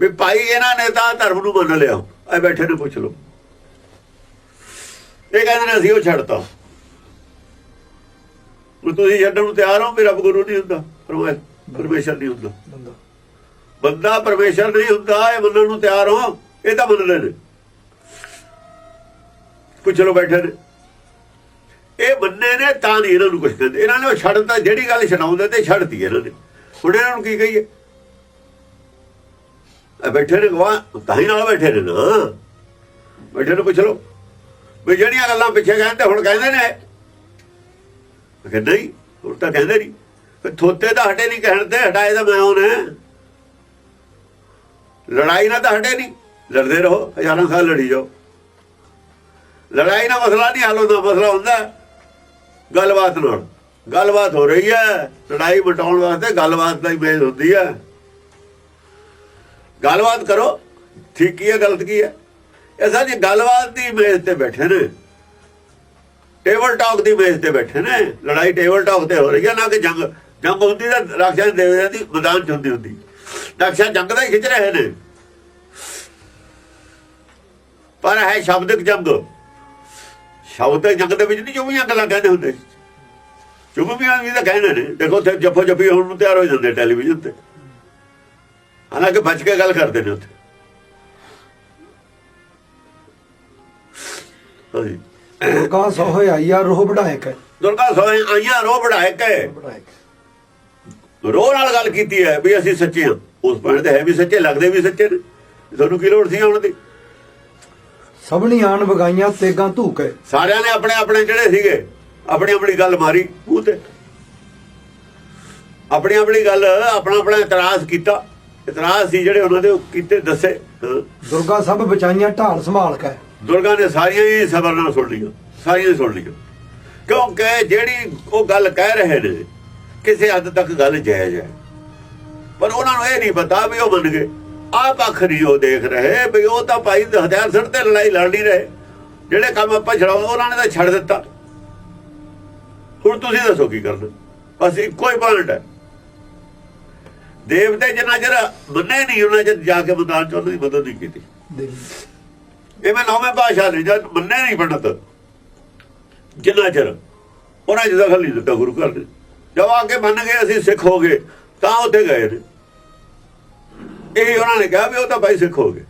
ਵੀ ਭਾਈ, ਇਹਨਾਂ ਨੇ ਤਾਂ ਧਰਮ ਨੂੰ ਮੰਨ ਲਿਆ। ਐ ਬੈਠੇ ਨੂੰ, ਪੁੱਛ ਲਓ। ਇਹ ਕਹਿੰਦੇ ਨੇ, ਅਸੀਂ ਉਹ ਛੱਡਤਾ। ਹੁਣ ਤੁਸੀਂ ਛੱਡਣ ਨੂੰ ਤਿਆਰ ਹੋ, ਵੀ ਰੱਬ ਗੁਰੂ ਨਹੀਂ ਹੁੰਦਾ। ਪਰਮੇ- ਪਰਮੇਸ਼ਰ ਨਹੀਂ ਹੁੰਦਾ। ਬੰਦਾ ਬੰਦਾ ਪਰਮੇਸ਼ਰ ਨਹੀਂ ਹੁੰਦਾ, ਇਹ ਮੰਨਣ ਨੂੰ ਤਿਆਰ ਹੋ, ਇਹ ਤਾਂ ਮੰਨਦੇ ਨੇ। ਪੁੱਛ ਲਓ ਬੈਠੇ ਨੇ। ਇਹ ਮੰਨੇ ਨੇ, ਤਾਂ ਨਹੀਂ ਇਹਨਾਂ ਨੂੰ ਕੁਝ ਕਹਿੰਦੇ। ਇਹਨਾਂ ਨੇ ਉਹ ਛੱਡਤਾ ਜਿਹੜੀ ਗੱਲ ਛਡਾਉਂਦੇ ਤੇ ਛੱਡਤੀ ਇਹਨਾਂ ਨੇ। ਹੁਣ ਇਹਨਾਂ ਨੂੰ ਕੀ ਕਹੀਏ? ਬੈਠੇ ਨੇ ਗਵਾ ਤਾਂ ਹੀ ਨਾਲ ਬੈਠੇ ਨੇ ਨਾ। ਬੈਠੇ ਨੇ ਪੁੱਛ ਲਓ। ਵੀ ਜਿਹੜੀਆਂ ਗੱਲਾਂ ਪਿੱਛੇ ਕਹਿੰਦੇ, ਹੁਣ ਕਹਿੰਦੇ ਨੇ। ਮੈਂ ਨਹੀਂ, ਹੁਣ ਤਾਂ ਕਹਿੰਦੇ ਨਹੀਂ। ਥੋਤੇ ਤਾਂ ਹਟੇ ਨਹੀਂ ਕਹਿਣ ਤੇ, ਹਟਾਏ ਤਾਂ ਮੈਂ ਉਹਨੇ ਲੜਾਈ ਨਾਲ ਤਾਂ ਹਟੇ ਨਹੀਂ। ਲੜਦੇ ਰਹੋ, ਹਜ਼ਾਰਾਂ ਸਾਲ ਲੜੀ ਜਾਓ। ਲੜਾਈ ਨਾਲ ਮਸਲਾ ਨਹੀਂ ਹੱਲ ਹੁੰਦਾ, ਮਸਲਾ ਹੁੰਦਾ ਗੱਲਬਾਤ ਨਾਲ। ਗੱਲਬਾਤ ਹੋ ਰਹੀ ਹੈ, ਲੜਾਈ ਮਟਾਉਣ ਵਾਸਤੇ ਗੱਲਬਾਤ ਦਾ ਹੀ ਮੇਜ਼ ਹੁੰਦੀ ਹੈ। ਗੱਲਬਾਤ ਕਰੋ, ਠੀਕ ਕੀ ਹੈ, ਗਲਤ ਕੀ ਹੈ? ਇਹ ਸਾਡੀ ਗੱਲਬਾਤ ਦੀ ਮੇਜ਼ ਤੇ ਬੈਠੇ ਨੇ। ਟੇਬਲ ਟਾਕ ਦੀ ਮੇਜ਼ ਤੇ ਬੈਠੇ ਨੇ। ਲੜਾਈ ਟੇਬਲ ਟਾਕ ਤੇ ਹੋ ਰਹੀ ਹੈ, ਨਾ ਕਿ ਜੰਗ ਜੰਗ ਹੁੰਦੀ ਤਾਂ ਰਾਖਸ਼ਾਂ ਦੇਵਿਆਂ ਦੀ ਮੈਦਾਨ ਚ ਹੁੰਦੀ ਹੁੰਦੀ। ਰਾਖਸ਼ਾਂ ਜੰਗ ਦਾ ਹੀ ਖਿੱਚ ਰਹੇ ਨੇ। ਪਰ ਹੈ ਸ਼ਬਦਿਕ ਜੰਗ। ਸ਼ਬਦਿਕ ਜੰਗ ਦੇ ਵਿੱਚ ਨਹੀਂ ਚੁੰਮੀਆਂ ਗੱਲਾਂ ਕਹਿੰਦੇ ਹੁੰਦੇ। ਚੁੰਮੀਆਂ ਵੀ ਤਾਂ ਕਹਿੰਦੇ ਨੇ। ਦੇਖੋ ਉੱਥੇ ਜੱਫੋ ਜੱਫੀ ਹੋਣ ਨੂੰ ਤਿਆਰ ਹੋ ਜਾਂਦੇ ਟੈਲੀਵਿਜ਼ਨ ਤੇ। ਹਾਲਾਂਕਿ ਬਚ ਕੇ ਗੱਲ ਕਰਦੇ ਨੇ ਉੱਥੇ। ਹਾਂਜੀ। ਦੁਰਗਾ ਸੋਹੇ ਆਈਆ ਰੋਹ ਹੈ ਦੁਰਗਾ ਸੋਏ ਆਈਆਂ ਰੋ ਬੜਾਏ ਕੇ। ਵਧਾਇਕ ਰੋ ਨਾਲ ਗੱਲ ਕੀਤੀ ਹੈ ਵੀ ਅਸੀਂ ਸੱਚੇ ਹਾਂ। ਉਸ ਪੁਆਇੰਟ ਤੇ ਹੈ ਵੀ ਸੱਚੇ ਲੱਗਦੇ ਵੀ ਸੱਚੇ ਨੇ। ਤੁਹਾਨੂੰ ਕੀ ਲੋੜ ਸੀ ਆਉਣ ਦੀ? ਸਭਨੀ ਆਣ ਵਗਾਈਆਂ ਤੇਗਾਂ ਧੂਕੇ ਸਾਰਿਆਂ ਨੇ ਆਪਣੇ ਆਪਣੇ ਜਿਹੜੇ ਸੀਗੇ ਆਪਣੀ ਆਪਣੀ ਗੱਲ ਮਾਰੀ ਮੂੰਹ ਤੇ। ਆਪਣੀ ਆਪਣੀ ਗੱਲ ਆਪਣਾ ਆਪਣਾ ਇਤਰਾਜ਼ ਕੀਤਾ। ਇਤਰਾਜ਼ ਸੀ ਜਿਹੜੇ ਉਹਨਾਂ ਦੇ ਕੀਤੇ ਦੱਸੇ। ਦੁਰਗਾ ਸਭ ਬਚਾਈਆਂ ਢਾਲ ਸੰਭਾਲ ਕੇ। ਦੁਰਗਾ ਨੇ ਸਾਰੀਆਂ ਹੀ ਸਬਰ ਨਾਲ ਸੁਣ ਲਈਆਂ ਸਾਰੀਆਂ ਸੁਣ ਲਈਆਂ। ਕਿਉਂਕਿ ਜਿਹੜੀ ਉਹ ਗੱਲ ਕਹਿ ਰਹੇ ਨੇ ਕਿਸੇ ਹੱਦ ਤੱਕ ਗੱਲ ਜਾਇਜ਼ ਹੈ। ਪਰ ਉਹਨਾਂ ਨੂੰ ਇਹ ਨਹੀਂ ਪਤਾ ਵੀ ਉਹ ਮੰਨ ਗਏ। ਆਹ ਪੱਖ ਨਹੀਂ ਉਹ ਦੇਖ ਰਹੇ ਵੀ ਉਹ ਤਾਂ ਭਾਈ ਹਥਿਆਰ ਸੜ ਤੇ ਲੜਾਈ ਲੜ ਨਹੀਂ ਰਹੇ। ਜਿਹੜੇ ਕੰਮ ਆਪਾਂ ਛਡਾਉਂਦੇ ਉਹਨਾਂ ਨੇ ਤਾਂ ਛੱਡ ਦਿੱਤਾ। ਹੁਣ ਤੁਸੀਂ ਦੱਸੋ ਕੀ ਕਰਨਾ ਬਸ ਇੱਕੋ ਹੀ ਪੁਆਇੰਟ ਹੈ। ਦੇਵਤੇ ਜਿੰਨਾ ਚਿਰ ਮੰਨੇ ਨਹੀਂ, ਉਹਨਾਂ ਚਿਰ ਜਾ ਕੇ ਮੈਦਾਨ ਚ ਉਹਨਾਂ ਦੀ ਮਦਦ ਨਹੀਂ ਕੀਤੀ। ਇਹ ਮੈਂ ਨੌਵੇਂ ਭਾਸ਼ਾ ਨੇ ਜਦ ਮੰਨੇ ਨਹੀਂ ਪੰਡਤ, ਜਿੰਨਾ ਚਿਰ ਉਹਨਾਂ ਜਿਹਦਾ ਦਖਲ ਨਹੀਂ ਦਿੱਤਾ ਗੁਰੂ ਘਰ ਨੇ ਜਦ ਆ ਕੇ ਮੰਨ ਗਏ, ਅਸੀਂ ਸਿੱਖ ਹੋ ਗਏ ਤਾਂ ਉੱਥੇ ਗਏ ਨੇ। ਇਹ ਉਹਨਾਂ ਨੇ ਕਿਹਾ ਵੀ ਉਹ ਤਾਂ ਭਾਈ ਸਿੱਖ ਹੋ ਗਏ।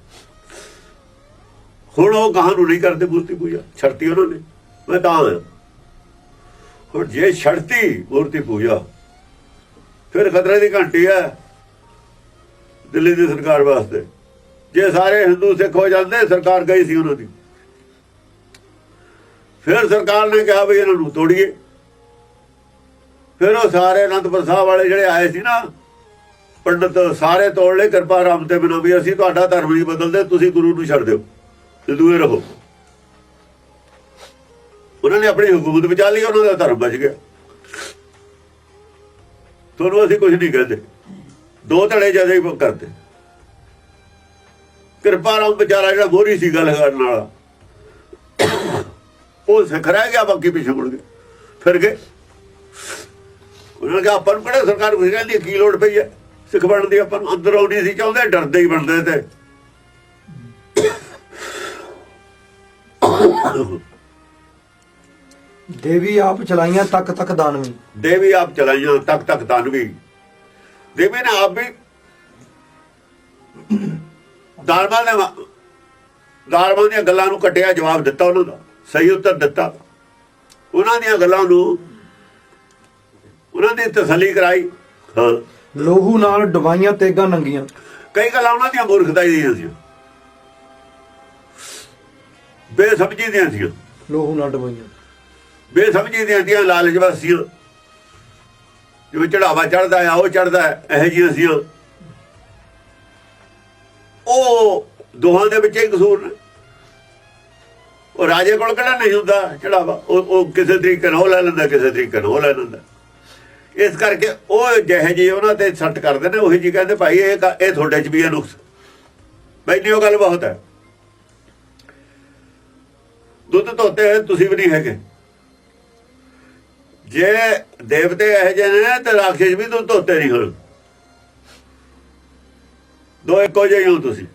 ਹੁਣ ਉਹ ਕਹਾਂ ਨੂੰ ਨਹੀਂ ਕਰਦੇ ਮੂਰਤੀ ਪੂਜਾ, ਛੱਡਤੀ ਉਹਨਾਂ ਨੇ। ਮੈਂ ਤਾਂ ਹੁਣ ਜੇ ਛੱਡਤੀ ਮੂਰਤੀ ਪੂਜਾ, ਫਿਰ ਖਤਰੇ ਦੀ ਘੰਟੀ ਹੈ ਦਿੱਲੀ ਦੀ ਸਰਕਾਰ ਵਾਸਤੇ। ਜੇ ਸਾਰੇ ਹਿੰਦੂ ਸਿੱਖ ਹੋ ਜਾਂਦੇ, ਸਰਕਾਰ ਗਈ ਸੀ ਉਹਨਾਂ ਦੀ। ਫਿਰ ਸਰਕਾਰ ਨੇ ਕਿਹਾ ਵੀ ਇਹਨਾਂ ਨੂੰ ਤੋੜੀਏ। ਫਿਰ ਉਹ ਸਾਰੇ ਅਨੰਦਪੁਰ ਸਾਹਿਬ ਵਾਲੇ ਜਿਹੜੇ ਆਏ ਸੀ ਨਾ, ਪੰਡਤ ਸਾਰੇ ਤੋੜ ਲਏ, ਕਿਰਪਾ ਰਾਮ ਤੇ ਬਿਨਾਂ ਵੀ ਅਸੀਂ, ਤੁਹਾਡਾ ਧਰਮ ਨਹੀਂ ਬਦਲਦੇ, ਤੁਸੀਂ ਗੁਰੂ ਨੂੰ ਛੱਡ ਦਿਓ ਤੇ ਦੂਏ ਰਹੋ। ਉਹਨਾਂ ਨੇ ਆਪਣੀ ਹਕੂਮਤ ਬਚਾ ਲਈ, ਉਹਨਾਂ ਦਾ ਧਰਮ ਬਚ ਗਿਆ। ਤੁਹਾਨੂੰ ਅਸੀਂ ਕੁਝ ਨਹੀਂ ਕਹਿੰਦੇ। ਦੋ ਧੜੇ ਜਦੇ ਕਰਦੇ। ਕਿਰਪਾ ਰਾਮ ਵਿਚਾਰਾ ਜਿਹੜਾ ਮੋਰੀ ਸੀ ਗੱਲ ਕਰਨ ਵਾਲਾ, ਉਹ ਸਿੱਖ ਰਹਿ ਗਿਆ, ਬਾਕੀ ਪਿੱਛੇ ਮੁੜ ਗਏ ਫਿਰ ਗਏ। ਉਹਨਾਂ ਨੇ ਕਿਹਾ ਆਪਾਂ ਨੂੰ ਕਿਹੜਾ ਸਰਕਾਰ ਕੁਝ ਕਹਿੰਦੀ ਕੀ ਲੋੜ ਪਈ ਹੈ? ਸਿੱਖ ਬਣਨ ਦੀ ਆਪਾਂ ਨੂੰ ਅੰਦਰੋਂ ਨਹੀਂ ਸੀ ਚਾਹੁੰਦੇ ਡਰਦੇ ਹੀ ਬਣਦੇ ਤੇ। ਦੇਵੀ ਆਪ ਚਲਾਈਆਂ ਤੱਕ ਤੱਕ ਦਾਨਵੀ। ਦੇਵੀ ਆਪ ਚਲਾਈਆਂ ਤੱਕ ਤੱਕ ਦਾਨਵੀ। ਦੇਵੀ ਨੇ ਆਪ ਵੀ ਦਾਰਮਾਂ ਨੇ ਦਾਰਮਾਂ ਦੀਆਂ ਗੱਲਾਂ ਨੂੰ ਕੱਟਿਆ ਜਵਾਬ ਦਿੱਤਾ ਉਹਨਾਂ ਦਾ ਸਹੀ ਉੱਤਰ ਦਿੱਤਾ। ਉਹਨਾਂ ਦੀਆਂ ਗੱਲਾਂ ਨੂੰ ਉਹਨਾਂ ਦੀ ਤਸੱਲੀ ਕਰਾਈ। ਹਾਂ। ਲੋਹੂ ਨਾਲ ਡਵਾਈਆਂ ਤੇਗਾਂ ਨੰਗੀਆਂ। ਕਈ ਗੱਲਾਂ ਉਹਨਾਂ ਦੀਆਂ ਮੂਰਖਤਾਈ ਦੀਆਂ ਸੀ ਬੇਸਮਝੀ ਦੀਆਂ ਸੀ ਲੋਹੂ ਨਾਲ ਡਵਾਈਆਂ ਬੇਸਮਝੀ ਦੀਆਂ ਦੀਆਂ ਲਾਲਚ ਵਾਸੀਆਂ ਜਿਵੇਂ ਚੜਾਵਾ ਚੜਦਾ ਆ ਉਹ ਚੜਦਾ ਇਹ ਜਿਹੀਆਂ ਸੀ ਉਹ ਦੋਹਾਂ ਦੇ ਵਿੱਚ ਹੀ ਕਸੂਰ ਨੇ। ਉਹ ਰਾਜੇ ਕੋਲ ਕਿਹੜਾ ਨਹੀਂ ਹੁੰਦਾ ਚੜਾਵਾ? ਉਹ ਕਿਸੇ ਤਰੀਕੇ ਨਾਲ ਉਹ ਲੈ ਲੈਂਦਾ ਕਿਸੇ ਤਰੀਕੇ ਨਾਲ ਉਹ ਲੈ ਲੈਂਦਾ। ਇਸ ਕਰਕੇ ਉਹ ਜਿਹੇ ਜੀ ਉਹਨਾਂ ਤੇ ਸੱਟ ਕਰਦੇ ਨੇ, ਉਹੀ ਜੀ ਕਹਿੰਦੇ, ਭਾਈ, ਇਹ ਇਹ ਤੁਹਾਡੇ ਚ ਵੀ ਹੈ ਨੁਕਸ ਬੈਠੀ ਉਹ ਗੱਲ ਬਹੁਤ ਹੈ। ਦੁੱਧ ਧੋਤੇ ਹੋਏ ਤੁਸੀਂ ਵੀ ਨਹੀਂ ਹੈਗੇ। ਜੇ ਦੇਵਤੇ ਇਹ ਜਿਹੇ ਨੇ ਤੇ ਰਾਖਸ਼ ਵੀ ਦੁੱਧ ਧੋਤੇ ਨਹੀਂ ਹੁਣ। ਦੋ ਇੱਕੋ ਜਿਹੇ ਹੋ ਤੁਸੀਂ।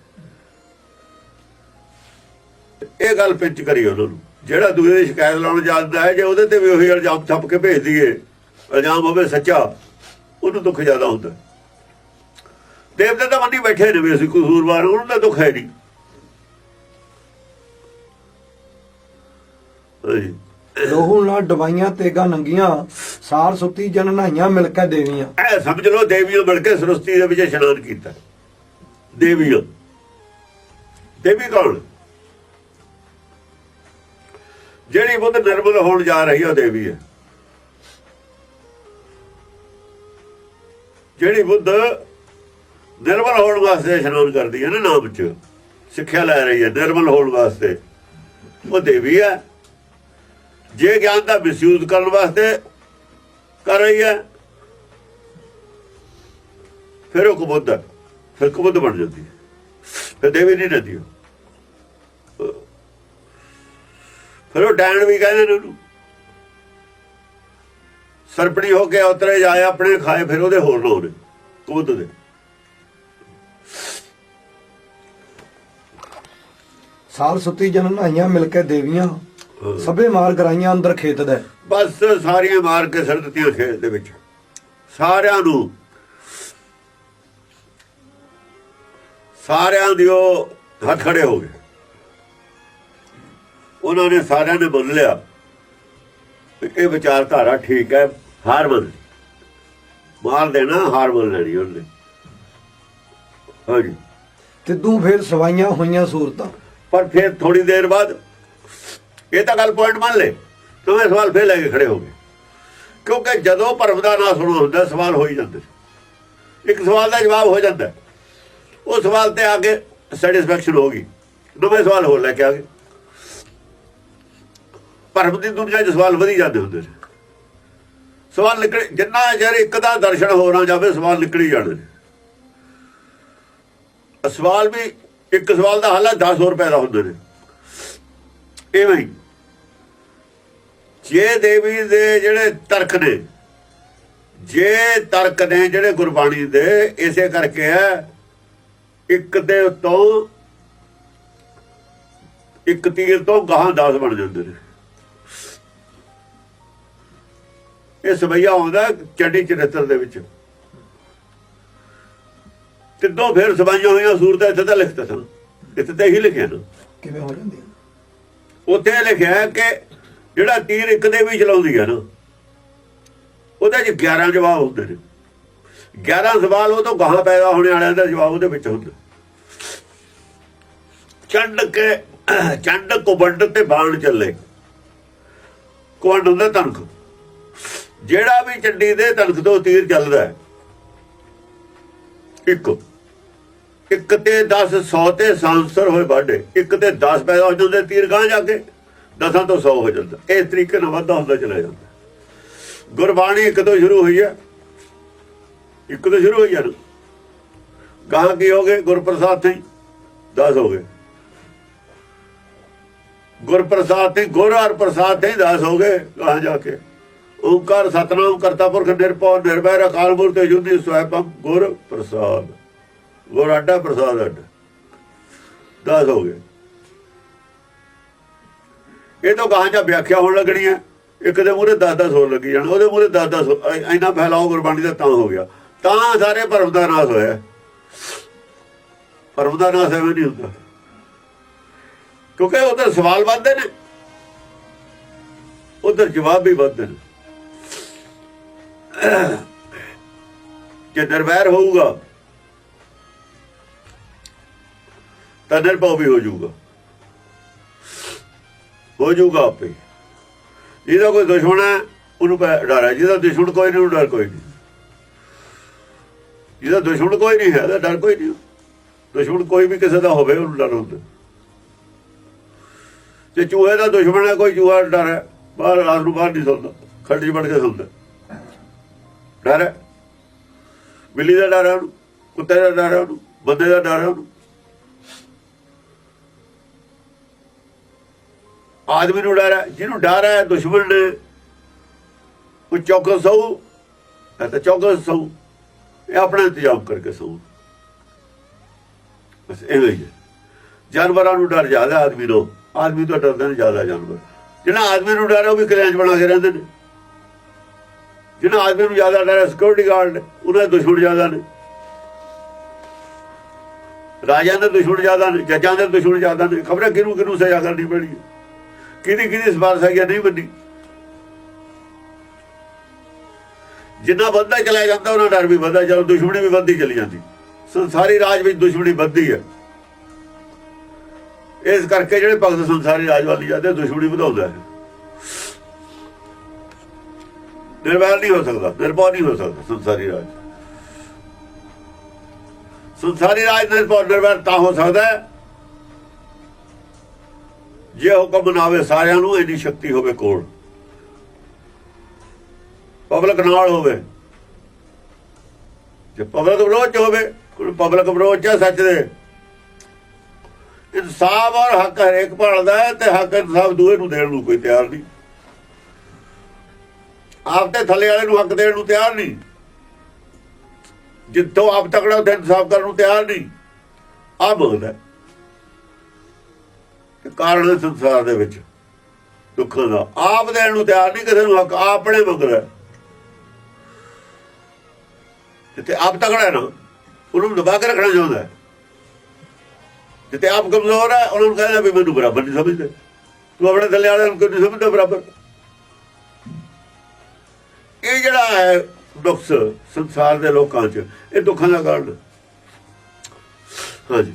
ਇਹ ਗੱਲ ਪਿੰਚ ਕਰੀ ਉਹਨਾਂ ਨੂੰ। ਜਿਹੜਾ ਦੂਜੇ ਦੀ ਸ਼ਿਕਾਇਤ ਲਾਉਣ ਜਾਂਦਾ ਹੈ, ਜੇ ਉਹਦੇ ਤੇ ਵੀ ਉਹੀ ਇਲਜ਼ਾਮ ਥੱਪ ਕੇ ਭੇਜ ਦਈਏ। ਇਲਜ਼ਾਮ ਹੋਵੇ ਸੱਚਾ ਉਹਨੂੰ ਦੁੱਖ ਜ਼ਿਆਦਾ ਹੁੰਦਾ। ਦੇਵਤੇ ਤਾਂ ਮੰਨੀ ਬੈਠੇ ਨੇ ਵੀ ਅਸੀਂ ਕਸੂਰਵਾਰ ਉਹਨੂੰ ਤਾਂ ਦੁੱਖ ਹੈ ਨਹੀਂ। ਲੋਹੂ ਨਾਲ ਡਵਾਈਆਂ ਤੇਗਾਂ ਨੰਗੀਆਂ ਸਾਰ ਸੁੱਤੀ ਜਨ ਨਹਾਈਆਂ ਮਿਲ ਕੇ ਦੇਵੀਆਂ। ਐ ਸਮਝ ਲਓ ਦੇਵੀਆਂ ਮਿਲ ਕੇ ਸ੍ਰਿਸ਼ਟੀ ਦੇ ਵਿੱਚ ਇਸ਼ਨਾਨ ਕੀਤਾ। ਦੇਵੀਆਂ। ਦੇਵੀ ਕੌਣ? ਜਿਹੜੀ ਬੁੱਧ ਨਿਰਮਲ ਹੋਣ ਜਾ ਰਹੀ ਹੈ ਉਹ ਦੇਵੀ ਹੈ। ਜਿਹੜੀ ਬੁੱਧ ਨਿਰਮਲ ਹੋਣ ਵਾਸਤੇ ਇਸ਼ਨਾਨ ਕਰਦੀ ਹੈ ਨਾ ਨਾਮ ਚ, ਸਿੱਖਿਆ ਲੈ ਰਹੀ ਹੈ ਨਿਰਮਲ ਹੋਣ ਵਾਸਤੇ। ਉਹ ਦੇਵੀ ਹੈ। ਜੇ ਗਿਆਨ ਦਾ ਮਿਸਯੂਜ਼ ਕਰਨ ਵਾਸਤੇ ਕਰ ਰਹੀ ਹੈ, ਫਿਰ ਉਹ ਕਬੁੱਧ ਹੈ ਫਿਰ ਕਬੁੱਧ ਬਣ ਜਾਂਦੀ ਹੈ। ਫਿਰ ਦੇਵੀ ਨਹੀਂ ਰਹਿੰਦੀ ਉਹ। ਫਿਰ ਉਹ ਡੈਣ ਵੀ ਕਹਿੰਦੇ ਨੇ ਉਹਨੂੰ। ਸਰਪਣੀ ਹੋ ਕੇ ਉਤਰੇ ਜਾਏ ਆਪਣੇ ਖਾਏ ਫਿਰ ਉਹਦੇ ਹੋਰ ਨਾ ਹੋਣੇ ਕਬੁੱਧ ਦੇ। ਸਾਲ ਸੁੱਤੀ ਜਨਮ ਆਈਆਂ ਮਿਲ ਕੇ ਦੇਵੀਆਂ ਸਭੇ ਮਾਰ ਕਰਾਈਆਂ ਅੰਦਰ ਖੇਤ ਦੇ। ਬਸ ਸਾਰੀਆਂ ਮਾਰ ਕੇ ਸੜ ਦਿੱਤੀਆਂ ਖੇਤ ਦੇ ਵਿੱਚ। ਸਾਰਿਆਂ ਨੂੰ ਸਾਰਿਆਂ ਦੀ ਉਹ ਹੱਥ ਖੜੇ ਹੋ ਗਏ। ਉਹਨਾਂ ਨੇ ਸਾਰਿਆਂ ਨੇ ਮੰਨ ਲਿਆ ਇਹ ਵਿਚਾਰਧਾਰਾ ਠੀਕ ਹੈ। ਹਾਰ ਲਈ। ਮਾਰ ਦੇਣਾ ਹਾਰ ਮੰਨ ਲੈਣੀ ਉਹਨੇ। ਹਾਂਜੀ। ਤਿੱਦੂ ਫੇਰ ਸਵਾਈਆਂ ਹੋਈਆਂ ਸੂਰਤਾਂ। ਪਰ ਫਿਰ ਥੋੜੀ ਦੇਰ ਬਾਅਦ ਇਹ ਤਾਂ ਗੱਲ ਪੁਆਇੰਟ ਮੰਨ ਲੈ ਨਵੇਂ ਸਵਾਲ ਫੇਰ ਲੈ ਕੇ ਖੜੇ ਹੋ ਗਏ। ਕਿਉਂਕਿ ਜਦੋਂ ਭਰਮ ਦਾ ਨਾ ਸੁਣੋ ਹੁੰਦਾ ਸਵਾਲ ਹੋ ਹੀ ਜਾਂਦੇ ਇੱਕ ਸਵਾਲ ਦਾ ਜਵਾਬ ਹੋ ਜਾਂਦਾ। ਉਹ ਸਵਾਲ ਤੇ ਆ ਕੇ ਸੈਟੀਸਫੈਕਸ਼ਨ ਹੋ ਗਈ। ਨਵੇਂ ਸਵਾਲ ਹੋਰ ਲੈ ਕੇ ਆ ਗਏ। ਭਰਮ ਦੀ ਦੁਨੀਆ 'ਚ ਸਵਾਲ ਵਧੀ ਜਾਂਦੇ ਹੁੰਦੇ ਨੇ। ਸਵਾਲ ਨਿਕਲ, ਜਿੰਨਾ ਚਿਰ ਇੱਕ ਦਾ ਦਰਸ਼ਨ ਹੋ ਨਾ ਜਾਵੇ, ਸਵਾਲ ਨਿਕਲੀ ਹੀ ਜਾਣੇ ਨੇ ਸਵਾਲ ਵੀ, ਇੱਕ ਸਵਾਲ ਦਾ ਹੱਲ ਹੈ 10 ਹੋਰ ਪੈਦਾ ਹੁੰਦੇ ਨੇ। ਇਵੇਂ ਹੀ। ਜੇ ਦੇਵੀ ਦੇ ਜਿਹੜੇ ਤਰਕ ਨੇ, ਜੇ ਤਰਕ ਨੇ ਜਿਹੜੇ ਗੁਰਬਾਣੀ ਦੇ, ਇਸੇ ਕਰਕੇ ਹੈ, ਇੱਕ ਦੇ ਤੋਂ ਇੱਕ ਤੀਰ ਤੋਂ ਗਾਹਾਂ 10 ਬਣ ਜਾਂਦੇ ਨੇ। ਇਹ ਸਵਈਆ ਆਉਂਦਾ ਚੰਡੀ ਚਰਿੱਤਰ ਦੇ ਵਿੱਚ। ਤਿੱਦੋਂ ਫਿਰ ਸਵਾਈਆਂ ਹੋਈਆਂ ਸੂਰਤਾਂ ਇੱਥੇ ਤਾਂ ਲਿਖਤਾ ਸਨ। ਇੱਥੇ ਤਾਂ ਇਹੀ ਲਿਖਿਆ ਨਾ। ਕਿਵੇਂ ਹੋ ਜਾਂਦੀਆਂ ਉੱਥੇ ਲਿਖਿਆ ਕਿ ਜਿਹੜਾ ਤੀਰ ਇੱਕ ਦੇ ਵੀ ਚਲਾਉਂਦੀ ਹੈ ਨਾ ਉਹਦੇ ਚ 11 ਜਵਾਬ ਹੁੰਦੇ ਨੇ। 11 ਸਵਾਲ ਉਹ ਤੋਂ ਗਾਹਾਂ ਪੈਦਾ ਹੋਣੇ ਵਾਲਿਆਂ ਦਾ ਜਵਾਬ ਉਹਦੇ ਵਿੱਚ ਹੁੰਦਾ। ਚੰਡ ਕੇ ਚੰਡ ਕੁਬੰਡ ਤੇ ਬਾਣ ਚੱਲੇ। ਕੁਬੰਡ ਹੁੰਦਾ ਤਨਖ ਜਿਹੜਾ ਵੀ ਚੰਡੀ ਦੇ ਤਨਖ ਤੋਂ ਤੀਰ ਚੱਲਦਾ ਹੈ। ਇੱਕ। ਇੱਕ ਤੇ 10 100 ਤੇ ਸੰਸਰ ਹੋਏ ਬਾਡੇ ਇੱਕ ਤੇ 10 ਪੈਦਾ ਹੋ ਜਾਂਦੇ ਤੀਰ ਗਾਂ ਜਾ ਕੇ। ਦਸਾਂ ਤੋਂ 100 ਹੋ ਜਾਂਦਾ। ਇਸ ਤਰੀਕੇ ਨਾਲ ਵਾਧਾ ਹੁੰਦਾ, ਚਲਾ ਜਾਂਦਾ। ਗੁਰਬਾਣੀ ਇੱਕ ਤੋਂ ਸ਼ੁਰੂ ਹੋਈ ਹੈ। ਇੱਕ ਤੋਂ ਸ਼ੁਰੂ ਹੋਈ ਹੈ। ਨਾ ਗਾਂ ਕੀ ਹੋ ਗਏ? ਗੁਰਪ੍ਰਸਾਦ ਤੇ 10 ਹੋ ਗਏ। ਗੁਰਪ੍ਰਸਾਦ ਤੇ ਗੁਰ ਔਰ ਪ੍ਰਸਾਦ ਤੇ 10 ਹੋ ਗਏ ਗਾਂ ਜਾ ਕੇ। ਓਮਕਾਰ ਸਤਨਾਮ ਕਰਤਾ ਪੁਰਖ ਨਿਰਭਉ, ਨਿਰਭੈ ਅਕਾਲ ਮੂਰਤ ਜੁਨੀ ਸਵੈਪੰ ਗੁਰ ਪ੍ਰਸਾਦ। ਗੁਰ ਅੱਡਾ ਪ੍ਰਸਾਦ ਅੱਡਾ। 10 ਹੋ ਗਏ। ਇਹ ਤਾਂ ਗਾਂ ਜਾਂ ਵਿਆਖਿਆ ਹੋਣ ਲੱਗਣੀ ਹੈ। ਇੱਕ ਦੇ ਮੂਰੇ 10-10 ਹੋਰ ਲੱਗੀ ਜਾਣ, ਉਹਦੇ ਮੂਰੇ 10-10 ਇੰਨਾ ਫੈਲਾਓ ਗੁਰਬਾਣੀ ਦਾ ਤਾਂ ਹੋ ਗਿਆ। ਤਾਂ ਸਾਰੇ ਭਰਮ ਦਾ ਨਾਸ ਹੋਇਆ। ਭਰਮ ਦਾ ਨਾਸ ਐਵੇਂ ਨਹੀਂ ਹੁੰਦਾ। ਕਿਉਂਕਿ ਉਧਰ ਸਵਾਲ ਵੱਧਦੇ ਨੇ। ਉਧਰ ਜਵਾਬ ਵੀ ਵੱਧਦੇ ਨੇ। ਜੇ ਨਿਰਵੈਰ ਹੋਊਗਾ, ਤਾਂ ਨਿਰਭਉ ਵੀ ਹੋ ਜਾਊਗਾ। ਹੋ ਜਾਊਗਾ ਆਪੇ। ਜਿਹਦਾ ਕੋਈ ਦੁਸ਼ਮਣ ਹੈ ਉਹਨੂੰ ਡਰ ਹੈ। ਜਿਹਦਾ ਦੁਸ਼ਮਣ ਕੋਈ ਨਹੀਂ, ਉਹਨੂੰ ਡਰ ਕੋਈ ਨਹੀਂ। ਜਿਹਦਾ ਦੁਸ਼ਮਣ ਕੋਈ ਨਹੀਂ ਹੈ, ਉਹਦਾ ਡਰ ਕੋਈ ਨਹੀਂ। ਦੁਸ਼ਮਣ ਕੋਈ ਵੀ ਕਿਸੇ ਦਾ ਹੋਵੇ, ਉਹਨੂੰ ਡਰ ਹੁੰਦਾ। ਜੇ ਚੂਹੇ ਦਾ ਦੁਸ਼ਮਣ ਹੈ ਕੋਈ ਚੂਹਾ ਡਰ ਹੈ। ਬਾਹਰ ਰਾਤ ਨੂੰ ਬਾਹਰ ਨਹੀਂ ਸੌਂਦਾ ਖੱਡ 'ਚ ਵੜ ਕੇ ਸੌਂਦਾ ਡਰ ਹੈ। ਬਿੱਲੀ ਦਾ ਡਰ ਹੈ ਉਹਨੂੰ, ਕੁੱਤੇ ਦਾ ਡਰ ਹੈ ਉਹਨੂੰ, ਬੰਦੇ ਦਾ ਡਰ ਹੈ ਉਹਨੂੰ। ਆਦਮੀ ਨੂੰ ਡਰ ਹੈ, ਜਿਹਨੂੰ ਡਰ ਹੈ, ਦੁਸ਼ਮਣ ਨੇ ਉਹ ਚੌਕਸ ਸੌ ਇਹ ਤਾਂ ਚੌਕਸ ਸੌ ਇਹ ਆਪਣਾ ਇੰਤਜ਼ਾਮ ਕਰਕੇ ਸੌ। ਬਸ ਇਹ ਹੀ ਹੈ। ਜਾਨਵਰਾਂ ਨੂੰ ਡਰ ਜ਼ਿਆਦਾ ਆਦਮੀ ਨੂੰ। ਆਦਮੀ ਤੋਂ ਡਰਦੇ ਨੇ ਜ਼ਿਆਦਾ ਜਾਨਵਰ। ਜਿਹਨਾਂ ਆਦਮੀ ਨੂੰ ਡਰ ਹੈ, ਉਹ ਵੀ ਕਲੇਂਜ ਬਣਾ ਕੇ ਰਹਿੰਦੇ ਨੇ। ਜਿਹਨਾਂ ਆਦਮੀ ਨੂੰ ਜ਼ਿਆਦਾ ਡਰ ਹੈ ਸਿਕਿਉਰਿਟੀ ਗਾਰਡ ਨੇ ਉਹਨਾਂ ਦੇ ਦੁਸ਼ਮਣ ਜ਼ਿਆਦਾ ਨੇ। ਰਾਜਿਆਂ ਦੇ ਦੁਸ਼ਮਣ ਜ਼ਿਆਦਾ ਨੇ, ਜੱਜਾਂ ਦੇ ਦੁਸ਼ਮਣ ਜ਼ਿਆਦਾ ਨੇ। ਖਬਰਾਂ ਕਿਹਨੂੰ ਕਿਹਨੂੰ ਸਜ਼ਾ ਕਰਨੀ ਪੈਣੀ ਹੈ ਕਿਹਦੀ ਕਿਹਦੀ ਸਿਫਾਰਿਸ਼ ਹੈ ਨਹੀਂ ਬੰਦੀ ਜਿੰਨਾ ਵੱਧਦਾ ਚਲਾ ਜਾਂਦਾ, ਉਹਨਾਂ ਡਰ ਵੀ ਵੱਧਦਾ, ਜਦੋਂ ਦੁਸ਼ਮਣੀ ਵੀ ਵੱਧਦੀ ਚਲੀ ਜਾਂਦੀ। ਸੰਸਾਰੀ ਰਾਜ ਵਿੱਚ ਦੁਸ਼ਮਣੀ ਵੱਧਦੀ ਹੈ ਇਸ ਕਰਕੇ ਜਿਹੜੇ ਭਗਤ ਸੰਸਾਰੀ ਰਾਜ ਵਾਲੀ ਜਾਂਦੇ, ਦੁਸ਼ਮਣੀ ਵਧਾਉਂਦਾ ਹੈ। ਨਿਰਵੈਰ ਨਹੀਂ ਹੋ ਸਕਦਾ, ਨਿਰਭਉ ਨਹੀਂ ਹੋ ਸਕਦਾ ਸੰਸਾਰੀ ਰਾਜ। ਸੰਸਾਰੀ ਰਾਜ ਨਿਰਭਉ ਨਿਰਵੈਰ ਤਾਂ ਹੋ ਸਕਦਾ ਜੇ ਹੁਕਮ ਬਣਾਵੇ ਸਾਰਿਆਂ ਨੂੰ, ਇੰਨੀ ਸ਼ਕਤੀ ਹੋਵੇ ਕੋਲ। ਪਬਲਿਕ ਨਾਲ ਹੋਵੇ। ਜੇ ਪਬਲਿਕ ਵਿਰੋਧ ਚ ਹੋਵੇ, ਕੋਈ ਪਬਲਿਕ ਵਿਰੋਧ ਚ ਸੱਚ ਦੇ। ਇਨਸਾਫ ਔਰ ਹੱਕ ਹਰੇਕ ਭਾਲਦਾ ਹੈ ਤੇ ਹੱਕ ਇਨਸਾਫ ਦੂਏ ਨੂੰ ਦੇਣ ਨੂੰ ਕੋਈ ਤਿਆਰ ਨਹੀਂ। ਆਪ ਤੇ ਥੱਲੇ ਵਾਲੇ ਨੂੰ ਹੱਕ ਦੇਣ ਨੂੰ ਤਿਆਰ ਨਹੀਂ। ਜਿੱਥੋਂ ਆਪ ਤਕੜਾ, ਉੱਥੇ ਇਨਸਾਫ ਕਰਨ ਨੂੰ ਤਿਆਰ ਨਹੀਂ। ਆ ਬੋਲਦਾ ਤੇ ਕਾਰਨ ਸੰਸਾਰ ਦੇ ਵਿੱਚ, ਦੁੱਖਾਂ ਦਾ। ਆਪ ਦੇਣ ਨੂੰ ਤਿਆਰ ਨਹੀਂ, ਕਿਸੇ ਨੂੰ ਹੱਕ, ਆਪਣੇ ਮੰਗਦਾ ਜਿੱਥੇ ਆਪ ਤਕੜਾ ਹੈ ਨਾ, ਉਹਨੂੰ ਦਬਾ ਕੇ ਰੱਖਣਾ ਚਾਹੁੰਦਾ ਹੈ। ਜਿੱਥੇ ਆਪ ਕਮਜ਼ੋਰ ਹੈ, ਉਹਨਾਂ ਨੂੰ ਕਹਿੰਦਾ ਵੀ ਮੈਨੂੰ ਬਰਾਬਰ ਨਹੀਂ ਸਮਝਦੇ। ਤੂੰ ਆਪਣੇ ਥੱਲੇ ਵਾਲਿਆਂ ਨੂੰ ਕਿਉਂ ਨਹੀਂ ਸਮਝਦਾ ਬਰਾਬਰ? ਇਹ ਜਿਹੜਾ ਹੈ ਦੁੱਖ ਸੰਸਾਰ ਦੇ ਲੋਕਾਂ 'ਚ ਇਹ ਦੁੱਖਾਂ ਦਾ ਕਾਰਨ ਹਾਂਜੀ।